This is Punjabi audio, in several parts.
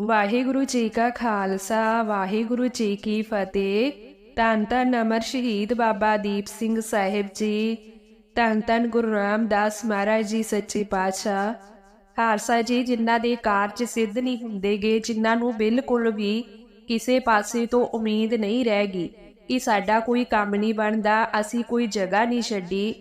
ਵਾਹਿਗੁਰੂ ਜੀ ਕਾ ਖਾਲਸਾ, ਵਾਹਿਗੁਰੂ ਜੀ ਕੀ ਫਤਿਹ। ਧੰਨ ਧੰਨ ਅਮਰ ਸ਼ਹੀਦ ਬਾਬਾ ਦੀਪ ਸਿੰਘ ਸਾਹਿਬ ਜੀ। ਧੰਨ ਧੰਨ ਗੁਰੂ ਰਾਮਦਾਸ ਮਹਾਰਾਜ ਜੀ ਸੱਚੇ ਪਾਤਸ਼ਾਹ। ਖਾਲਸਾ ਜੀ, ਜਿਨ੍ਹਾਂ ਦੇ ਕਾਰਜ ਸਿੱਧ ਨਹੀਂ ਹੁੰਦੇਗੇ, ਜਿਨ੍ਹਾਂ ਨੂੰ ਬਿਲਕੁਲ ਵੀ ਕਿਸੇ ਪਾਸੇ ਤੋਂ ਉਮੀਦ ਨਹੀਂ ਰਹੇਗੀ। ਕਿ ਸਾਡਾ ਕੋਈ ਕੰਮ ਨਹੀਂ ਬਣਦਾ, ਅਸੀਂ ਕੋਈ ਜਗ੍ਹਾ ਨਹੀਂ ਛੱਡੀ,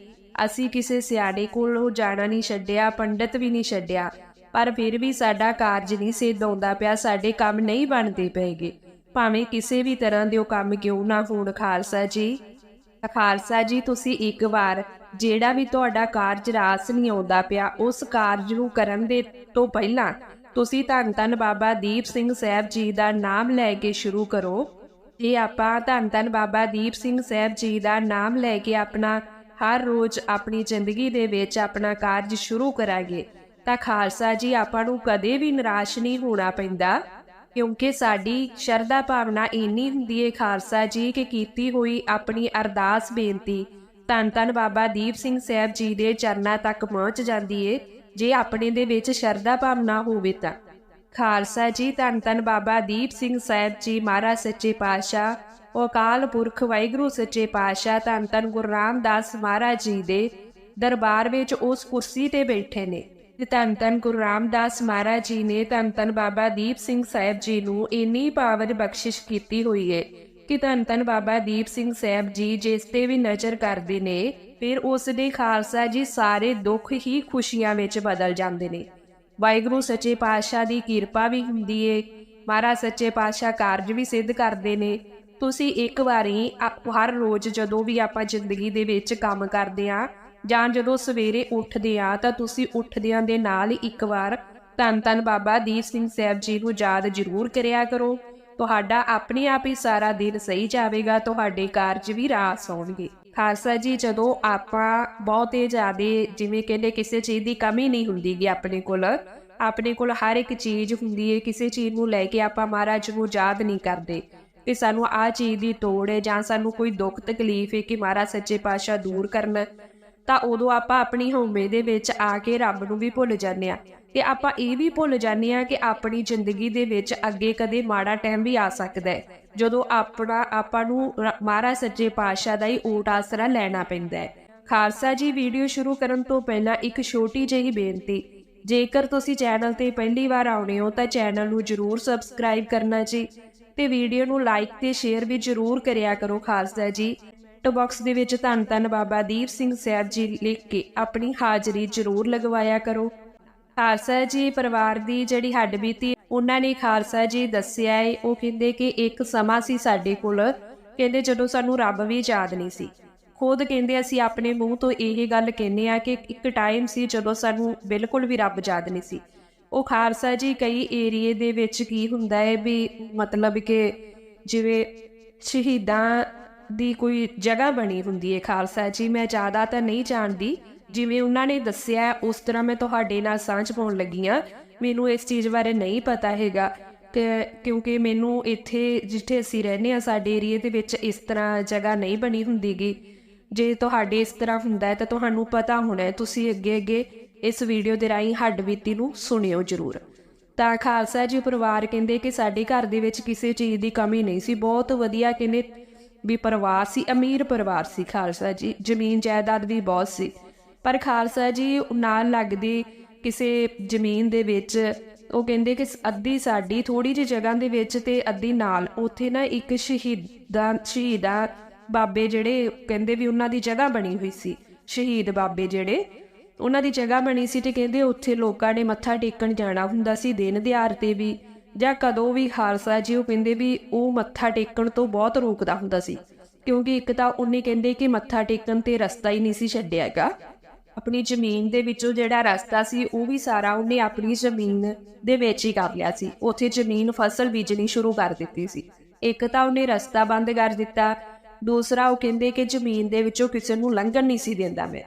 ਅਸੀਂ ਕਿਸੇ ਸਿਆਣੇ ਕੋਲੋਂ ਜਾਣਾ ਨਹੀਂ ਛੱਡਿਆ, ਪੰਡਤ ਵੀ ਨਹੀਂ ਛੱਡਿਆ। ਪਰ ਫਿਰ ਵੀ ਸਾਡਾ ਕਾਰਜ ਨਹੀਂ ਸਿੱਧ ਆਉਂਦਾ ਪਿਆ, ਸਾਡੇ ਕੰਮ ਨਹੀਂ ਬਣਦੇ ਪਏਗੇ। ਭਾਵੇਂ ਕਿਸੇ ਵੀ ਤਰ੍ਹਾਂ ਦੇ ਉਹ ਕੰਮ ਕਿਉਂ ਨਾ ਹੋਣ, ਖਾਲਸਾ ਜੀ। ਖਾਲਸਾ ਜੀ, ਤੁਸੀਂ ਇੱਕ ਵਾਰ ਜਿਹੜਾ ਵੀ ਤੁਹਾਡਾ ਕਾਰਜ ਰਾਸ ਨਹੀਂ ਆਉਂਦਾ ਪਿਆ, ਉਸ ਕਾਰਜ ਨੂੰ ਕਰਨ ਦੇ ਤੋਂ ਪਹਿਲਾਂ ਤੁਸੀਂ ਧੰਨ ਧੰਨ ਬਾਬਾ ਦੀਪ ਸਿੰਘ ਸਾਹਿਬ ਜੀ ਦਾ ਨਾਮ ਲੈ ਕੇ ਸ਼ੁਰੂ ਕਰੋ। ਜੇ ਆਪਾਂ ਧੰਨ ਧੰਨ ਬਾਬਾ ਦੀਪ ਸਿੰਘ ਸਾਹਿਬ ਜੀ ਦਾ ਨਾਮ ਲੈ ਕੇ ਆਪਣਾ ਹਰ ਰੋਜ਼ ਆਪਣੀ ਜ਼ਿੰਦਗੀ ਦੇ ਵਿੱਚ ਆਪਣਾ ਕਾਰਜ ਸ਼ੁਰੂ ਕਰਾਂਗੇ ਤਾਂ ਖਾਲਸਾ ਜੀ ਆਪਾਂ ਨੂੰ ਕਦੇ ਵੀ ਨਿਰਾਸ਼ ਨਹੀਂ ਹੋਣਾ ਪੈਂਦਾ, ਕਿਉਂਕਿ ਸਾਡੀ ਸ਼ਰਧਾ ਭਾਵਨਾ ਇੰਨੀ ਹੁੰਦੀ ਹੈ ਖਾਲਸਾ ਜੀ ਕਿ ਕੀਤੀ ਹੋਈ ਆਪਣੀ ਅਰਦਾਸ ਬੇਨਤੀ ਧੰਨ ਧੰਨ ਬਾਬਾ ਦੀਪ ਸਿੰਘ ਸਾਹਿਬ ਜੀ ਦੇ ਚਰਨਾਂ ਤੱਕ ਪਹੁੰਚ ਜਾਂਦੀ ਏ, ਜੇ ਆਪਣੇ ਦੇ ਵਿੱਚ ਸ਼ਰਧਾ ਭਾਵਨਾ ਹੋਵੇ ਤਾਂ। ਖਾਲਸਾ ਜੀ, ਧੰਨ ਧੰਨ ਬਾਬਾ ਦੀਪ ਸਿੰਘ ਸਾਹਿਬ ਜੀ, ਮਹਾਰਾਜ ਸੱਚੇ ਪਾਤਸ਼ਾਹ ਉਹ ਅਕਾਲ ਪੁਰਖ, ਵਾਹਿਗੁਰੂ ਸੱਚੇ ਪਾਤਸ਼ਾਹ, ਧੰਨ ਧੰਨ ਗੁਰੂ ਰਾਮਦਾਸ ਮਹਾਰਾਜ ਜੀ ਦੇ ਦਰਬਾਰ ਵਿੱਚ ਉਸ ਕੁਰਸੀ ਤੇ ਬੈਠੇ ਨੇ। ਤੇ ਧੰਨ ਧੰਨ ਗੁਰੂ ਰਾਮਦਾਸ ਮਹਾਰਾਜ ਜੀ ਨੇ ਧੰਨ ਧੰਨ ਬਾਬਾ ਦੀਪ ਸਿੰਘ ਸਾਹਿਬ ਜੀ ਨੂੰ ਇੰਨੀ ਪਾਵਰ ਬਖਸ਼ਿਸ਼ ਕੀਤੀ ਹੋਈ ਹੈ ਕਿ ਧੰਨ ਧੰਨ ਬਾਬਾ ਦੀਪ ਸਿੰਘ ਸਾਹਿਬ ਜੀ ਜਿਸ ਤੇ ਵੀ ਨਜ਼ਰ ਕਰਦੇ ਨੇ, ਫਿਰ ਉਸ ਦੇ ਖਾਲਸਾ ਜੀ ਸਾਰੇ ਦੁੱਖ ਹੀ ਖੁਸ਼ੀਆਂ ਵਿੱਚ ਬਦਲ ਜਾਂਦੇ ਨੇ। ਵਾਹਿਗੁਰੂ ਸੱਚੇ ਪਾਤਸ਼ਾਹ ਦੀ ਕਿਰਪਾ ਵੀ ਹੁੰਦੀ ਏ, ਮਹਾਰਾਜ ਸੱਚੇ ਪਾਤਸ਼ਾਹ ਕਾਰਜ ਵੀ ਸਿੱਧ ਕਰਦੇ ਨੇ। ਤੁਸੀਂ ਇੱਕ ਵਾਰੀ ਹਰ ਰੋਜ਼ ਜਦੋਂ ਵੀ ਆਪਾਂ ਜ਼ਿੰਦਗੀ ਦੇ ਵਿੱਚ ਕੰਮ ਕਰਦੇ ਆ ਜਾਂ ਜਦੋਂ ਸਵੇਰੇ ਉੱਠਦੇ ਆ ਤਾਂ ਤੁਸੀਂ ਉੱਠਦਿਆਂ ਦੇ ਨਾਲ ਇੱਕ ਵਾਰ ਧੰਨ ਧੰਨ ਬਾਬਾ ਦੀਪ ਸਿੰਘ ਸਾਹਿਬ ਜੀ ਨੂੰ ਯਾਦ ਜ਼ਰੂਰ ਕਰਿਆ ਕਰੋ। ਤੁਹਾਡਾ ਆਪਣੇ ਆਪ ਹੀ ਸਾਰਾ ਦਿਨ ਸਹੀ ਜਾਵੇਗਾ, ਤੁਹਾਡੇ ਕਾਰਜ ਵੀ ਰਾਸ ਆਉਣਗੇ ਖਾਲਸਾ ਜੀ, ਜਦੋਂ ਆਪਾਂ ਬਹੁਤੇ ਜ਼ਿਆਦੇ ਜਿਵੇਂ ਕਹਿੰਦੇ ਕਿਸੇ ਚੀਜ਼ ਦੀ ਕਮੀ ਨਹੀਂ ਹੁੰਦੀਗੀ ਆਪਣੇ ਕੋਲ ਆਪਣੇ ਕੋਲ ਹਰ ਇੱਕ ਚੀਜ਼ ਹੁੰਦੀ ਹੈ ਕਿਸੇ ਚੀਜ਼ ਨੂੰ ਲੈ ਕੇ ਆਪਾਂ ਮਹਾਰਾਜ ਨੂੰ ਯਾਦ ਨਹੀਂ ਕਰਦੇ। ਕਿ ਸਾਨੂੰ ਆਹ ਚੀਜ਼ ਦੀ ਤੋੜ ਹੈ ਜਾਂ ਸਾਨੂੰ ਕੋਈ ਦੁੱਖ ਤਕਲੀਫ ਹੈ ਕਿ ਮਹਾਰਾਜ ਸੱਚੇ ਪਾਤਸ਼ਾਹ ਦੂਰ ਕਰਨ। ਤਾਂ ਉਦੋਂ ਆਪਾਂ ਆਪਣੀ ਹਉਮੈ ਦੇ ਵਿੱਚ ਆ ਕੇ ਰੱਬ ਨੂੰ ਵੀ ਭੁੱਲ ਜਾਂਦੇ ਆ ਤੇ ਆਪਾਂ ਇਹ ਵੀ ਭੁੱਲ ਜਾਂਦੇ ਆ ਕਿ ਆਪਣੀ ਜ਼ਿੰਦਗੀ ਦੇ ਵਿੱਚ ਅੱਗੇ ਕਦੇ ਮਾੜਾ ਟਾਈਮ ਵੀ ਆ ਸਕਦਾ ਹੈ। ਜਦੋਂ ਆਪਣਾ, ਆਪਾਂ ਨੂੰ ਰ- ਮਹਾਰਾਜ ਸੱਚੇ ਪਾਤਸ਼ਾਹ ਦਾ ਹੀ ਓਟ ਆਸਰਾ ਲੈਣਾ ਪੈਂਦਾ ਹੈ। ਖਾਲਸਾ ਜੀ, ਵੀਡੀਓ ਸ਼ੁਰੂ ਕਰਨ ਤੋਂ ਪਹਿਲਾਂ ਇੱਕ ਛੋਟੀ ਜਿਹੀ ਬੇਨਤੀ। ਜੇਕਰ ਤੁਸੀਂ ਚੈਨਲ ਤੇ ਪਹਿਲੀ ਵਾਰ ਆਉਣੇ ਹੋ ਤਾਂ ਚੈਨਲ ਨੂੰ ਜਰੂਰ ਸਬਸਕ੍ਰਾਈਬ ਕਰਨਾ ਜੀ। ਤੇ ਵੀਡੀਓ ਨੂੰ ਲਾਈਕ ਤੇ ਸ਼ੇਅਰ ਵੀ ਜਰੂਰ ਕਰਿਆ ਕਰੋ ਖਾਲਸਾ ਜੀ। ਟੋ ਬਾਕਸ ਦੇ ਵਿੱਚ ਧੰਨ ਧੰਨ ਬਾਬਾ ਦੀਪ ਸਿੰਘ ਸਾਹਿਬ ਜੀ ਲਿਖ ਕੇ ਆਪਣੀ ਹਾਜ਼ਰੀ ਜਰੂਰ ਲਗਵਾਇਆ ਕਰੋ। ਖਾਲਸਾ ਜੀ, ਪਰਿਵਾਰ ਦੀ ਜਿਹੜੀ ਹੱਡ ਬੀਤੀ, ਉਹਨਾਂ ਨੇ ਖਾਲਸਾ ਜੀ ਦੱਸਿਆ ਹੈ ਉਹ ਕਹਿੰਦੇ ਕਿ ਇੱਕ ਸਮਾਂ ਸੀ ਸਾਡੇ ਕੋਲ, ਕਹਿੰਦੇ ਜਦੋਂ ਸਾਨੂੰ ਰੱਬ ਵੀ ਯਾਦ ਨਹੀਂ ਸੀ। ਖੁਦ ਕਹਿੰਦੇ ਅਸੀਂ ਆਪਣੇ ਮੂੰਹ ਤੋਂ ਇਹ ਗੱਲ ਕਹਿੰਦੇ ਆ ਕਿ ਇੱਕ ਟਾਈਮ ਸੀ ਜਦੋਂ ਸਾਨੂੰ ਬਿਲਕੁਲ ਵੀ ਰੱਬ ਯਾਦ ਨਹੀਂ ਸੀ। ਉਹ ਖਾਲਸਾ ਜੀ ਕਈ ਏਰੀਏ ਦੇ ਵਿੱਚ ਕੀ ਹੁੰਦਾ ਹੈ ਵੀ ਮਤਲਬ ਕਿ ਜਿਵੇਂ ਸ਼ਹੀਦਾਂ ਦੀ ਕੋਈ ਜਗ੍ਹਾ ਬਣੀ ਹੁੰਦੀ ਹੈ ਖਾਲਸਾ ਜੀ, ਮੈਂ ਜ਼ਿਆਦਾ ਤਾਂ ਨਹੀਂ ਜਾਣਦੀ। ਜਿਵੇਂ ਉਹਨਾਂ ਨੇ ਦੱਸਿਆ, ਉਸ ਤਰ੍ਹਾਂ ਮੈਂ ਤੁਹਾਡੇ ਨਾਲ ਸਾਂਝ ਪਾਉਣ ਲੱਗੀ ਆ। ਮੈਨੂੰ ਇਸ ਚੀਜ਼ ਬਾਰੇ ਨਹੀਂ ਪਤਾ ਹੈਗਾ। ਕਿਉਂਕਿ ਮੈਨੂੰ ਇੱਥੇ, ਜਿੱਥੇ ਅਸੀਂ ਰਹਿੰਦੇ ਆ, ਸਾਡੇ ਏਰੀਏ ਦੇ ਵਿੱਚ ਇਸ ਤਰ੍ਹਾਂ ਜਗ੍ਹਾ ਨਹੀਂ ਬਣੀ ਹੁੰਦੀਗੀ ਜੇ ਤੁਹਾਡੇ ਇਸ ਤਰ੍ਹਾਂ ਹੁੰਦਾ ਹੈ ਤਾਂ ਤੁਹਾਨੂੰ ਪਤਾ ਹੋਣਾ ਹੈ ਤੁਸੀਂ ਅੱਗੇ ਅੱਗੇ ਇਸ ਵੀਡੀਓ ਦੇ ਰਾਹੀਂ ਹੱਡ ਬੀਤੀ ਨੂੰ ਸੁਣਿਓ ਜ਼ਰੂਰ। ਤਾਂ ਖਾਲਸਾ ਜੀ, ਪਰਿਵਾਰ ਕਹਿੰਦੇ ਕਿ ਸਾਡੇ ਘਰ ਦੇ ਵਿੱਚ ਕਿਸੇ ਚੀਜ਼ ਦੀ ਕਮੀ ਨਹੀਂ ਸੀ। ਬਹੁਤ ਵਧੀਆ ਕਹਿੰਦੇ ਵੀ ਪਰਿਵਾਰ ਸੀ, ਅਮੀਰ ਪਰਿਵਾਰ ਸੀ ਖਾਲਸਾ ਜੀ। ਜ਼ਮੀਨ ਜਾਇਦਾਦ ਵੀ ਬਹੁਤ ਸੀ। ਪਰ ਖਾਲਸਾ ਜੀ ਨਾਲ ਲੱਗਦੀ ਕਿਸੇ ਜ਼ਮੀਨ ਦੇ ਵਿੱਚ, ਉਹ ਕਹਿੰਦੇ ਕਿ ਅੱਧੀ ਸਾਡੀ ਥੋੜੀ ਜਿਹੀ ਜਗ੍ਹਾ ਦੇ ਵਿੱਚ ਤੇ ਅੱਧੀ ਨਾਲ। ਉੱਥੇ ਨਾ ਇੱਕ ਸ਼ਹੀਦਾਂ ਸ਼ਹੀਦਾਂ ਬਾਬੇ ਜਿਹੜੇ ਕਹਿੰਦੇ ਵੀ ਉਹਨਾਂ ਦੀ ਜਗ੍ਹਾ ਬਣੀ ਹੋਈ ਸੀ। ਸ਼ਹੀਦ ਬਾਬੇ ਜਿਹੜੇ, ਉਹਨਾਂ ਦੀ ਜਗ੍ਹਾ ਬਣੀ ਸੀ ਤੇ ਕਹਿੰਦੇ ਉੱਥੇ ਲੋਕਾਂ ਨੇ ਮੱਥਾ ਟੇਕਣ ਜਾਣਾ ਹੁੰਦਾ ਸੀ, ਦਿਨ ਦਿਹਾੜ ਤੇ ਵੀ। ਜਾਂ ਕਦੋਂ ਵੀ ਖਾਲਸਾ ਜੀ ਉਹ ਕਹਿੰਦੇ ਵੀ ਉਹ ਮੱਥਾ ਟੇਕਣ ਤੋਂ ਬਹੁਤ ਰੋਕਦਾ ਹੁੰਦਾ ਸੀ। ਕਿਉਂਕਿ ਇੱਕ ਤਾਂ ਉਹਨੇ ਕਹਿੰਦੇ ਕਿ ਮੱਥਾ ਟੇਕਣ ਤੇ ਰਸਤਾ ਹੀ ਨਹੀਂ ਸੀ ਛੱਡਿਆਗਾ ਆਪਣੀ ਜ਼ਮੀਨ ਦੇ ਵਿੱਚੋਂ ਜਿਹੜਾ ਰਸਤਾ ਸੀ, ਉਹ ਵੀ ਸਾਰਾ ਉਹਨੇ ਆਪਣੀ ਜ਼ਮੀਨ ਦੇ ਵਿੱਚ ਹੀ ਕਰ ਲਿਆ ਸੀ। ਉੱਥੇ ਜ਼ਮੀਨ ਫਸਲ ਬੀਜਣੀ ਸ਼ੁਰੂ ਕਰ ਦਿੱਤੀ ਸੀ। ਇੱਕ ਤਾਂ ਉਹਨੇ ਰਸਤਾ ਬੰਦ ਕਰ ਦਿੱਤਾ। ਦੂਸਰਾ ਉਹ ਕਹਿੰਦੇ ਕਿ ਜ਼ਮੀਨ ਦੇ ਵਿੱਚੋਂ ਕਿਸੇ ਨੂੰ ਲੰਘਣ ਨਹੀਂ ਸੀ ਦਿੰਦਾ ਮੈਂ।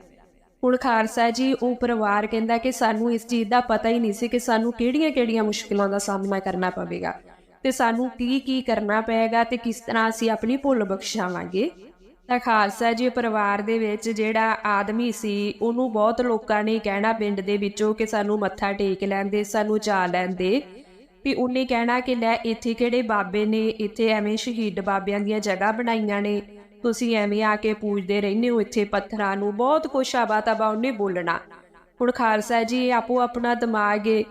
ਹੁਣ ਖਾਲਸਾ ਜੀ, ਉਹ ਪਰਿਵਾਰ ਕਹਿੰਦਾ ਕਿ ਸਾਨੂੰ ਇਸ ਚੀਜ਼ ਦਾ ਪਤਾ ਹੀ ਨਹੀਂ ਸੀ ਕਿ ਸਾਨੂੰ ਕਿਹੜੀਆਂ-ਕਿਹੜੀਆਂ ਮੁਸ਼ਕਲਾਂ ਦਾ ਸਾਹਮਣਾ ਕਰਨਾ ਪਵੇਗਾ। ਤੇ ਸਾਨੂੰ ਕੀ ਕੀ ਕਰਨਾ ਪਏਗਾ ਤੇ ਕਿਸ ਤਰ੍ਹਾਂ ਅਸੀਂ ਆਪਣੀ ਭੁੱਲ ਬਖਸ਼ਾਵਾਂਗੇ। ਤਾਂ ਖਾਲਸਾ ਜੀ, ਪਰਿਵਾਰ ਦੇ ਵਿੱਚ ਜਿਹੜਾ ਆਦਮੀ ਸੀ, ਉਹਨੂੰ ਬਹੁਤ ਲੋਕਾਂ ਨੇ ਕਹਿਣਾ ਪਿੰਡ ਦੇ ਵਿੱਚੋਂ ਕਿ ਸਾਨੂੰ ਮੱਥਾ ਟੇਕ ਲੈਂਦੇ ਸਾਨੂੰ ਚਾ ਲੈਂਦੇ ਵੀ ਉਹਨੇ ਕਹਿਣਾ ਕਿ ਲੈ ਇੱਥੇ ਕਿਹੜੇ ਬਾਬੇ ਨੇ, ਇੱਥੇ ਐਵੇਂ ਸ਼ਹੀਦ ਬਾਬਿਆਂ ਦੀਆਂ ਜਗ੍ਹਾ ਬਣਾਈਆਂ ਨੇ। ਤੁਸੀਂ ਐਵੇਂ ਆ ਕੇ ਪੂਜਦੇ ਰਹਿੰਦੇ ਹੋ ਇੱਥੇ ਪੱਥਰਾਂ ਨੂੰ, ਬਹੁਤ ਕੁਛ ਆਬਾ ਤਬਾ ਉਹਨੇ ਬੋਲਣਾ। ਹੁਣ ਖਾਲਸਾ ਜੀ ਆਪੋ ਆਪਣਾ ਦਿਮਾਗ ਏ,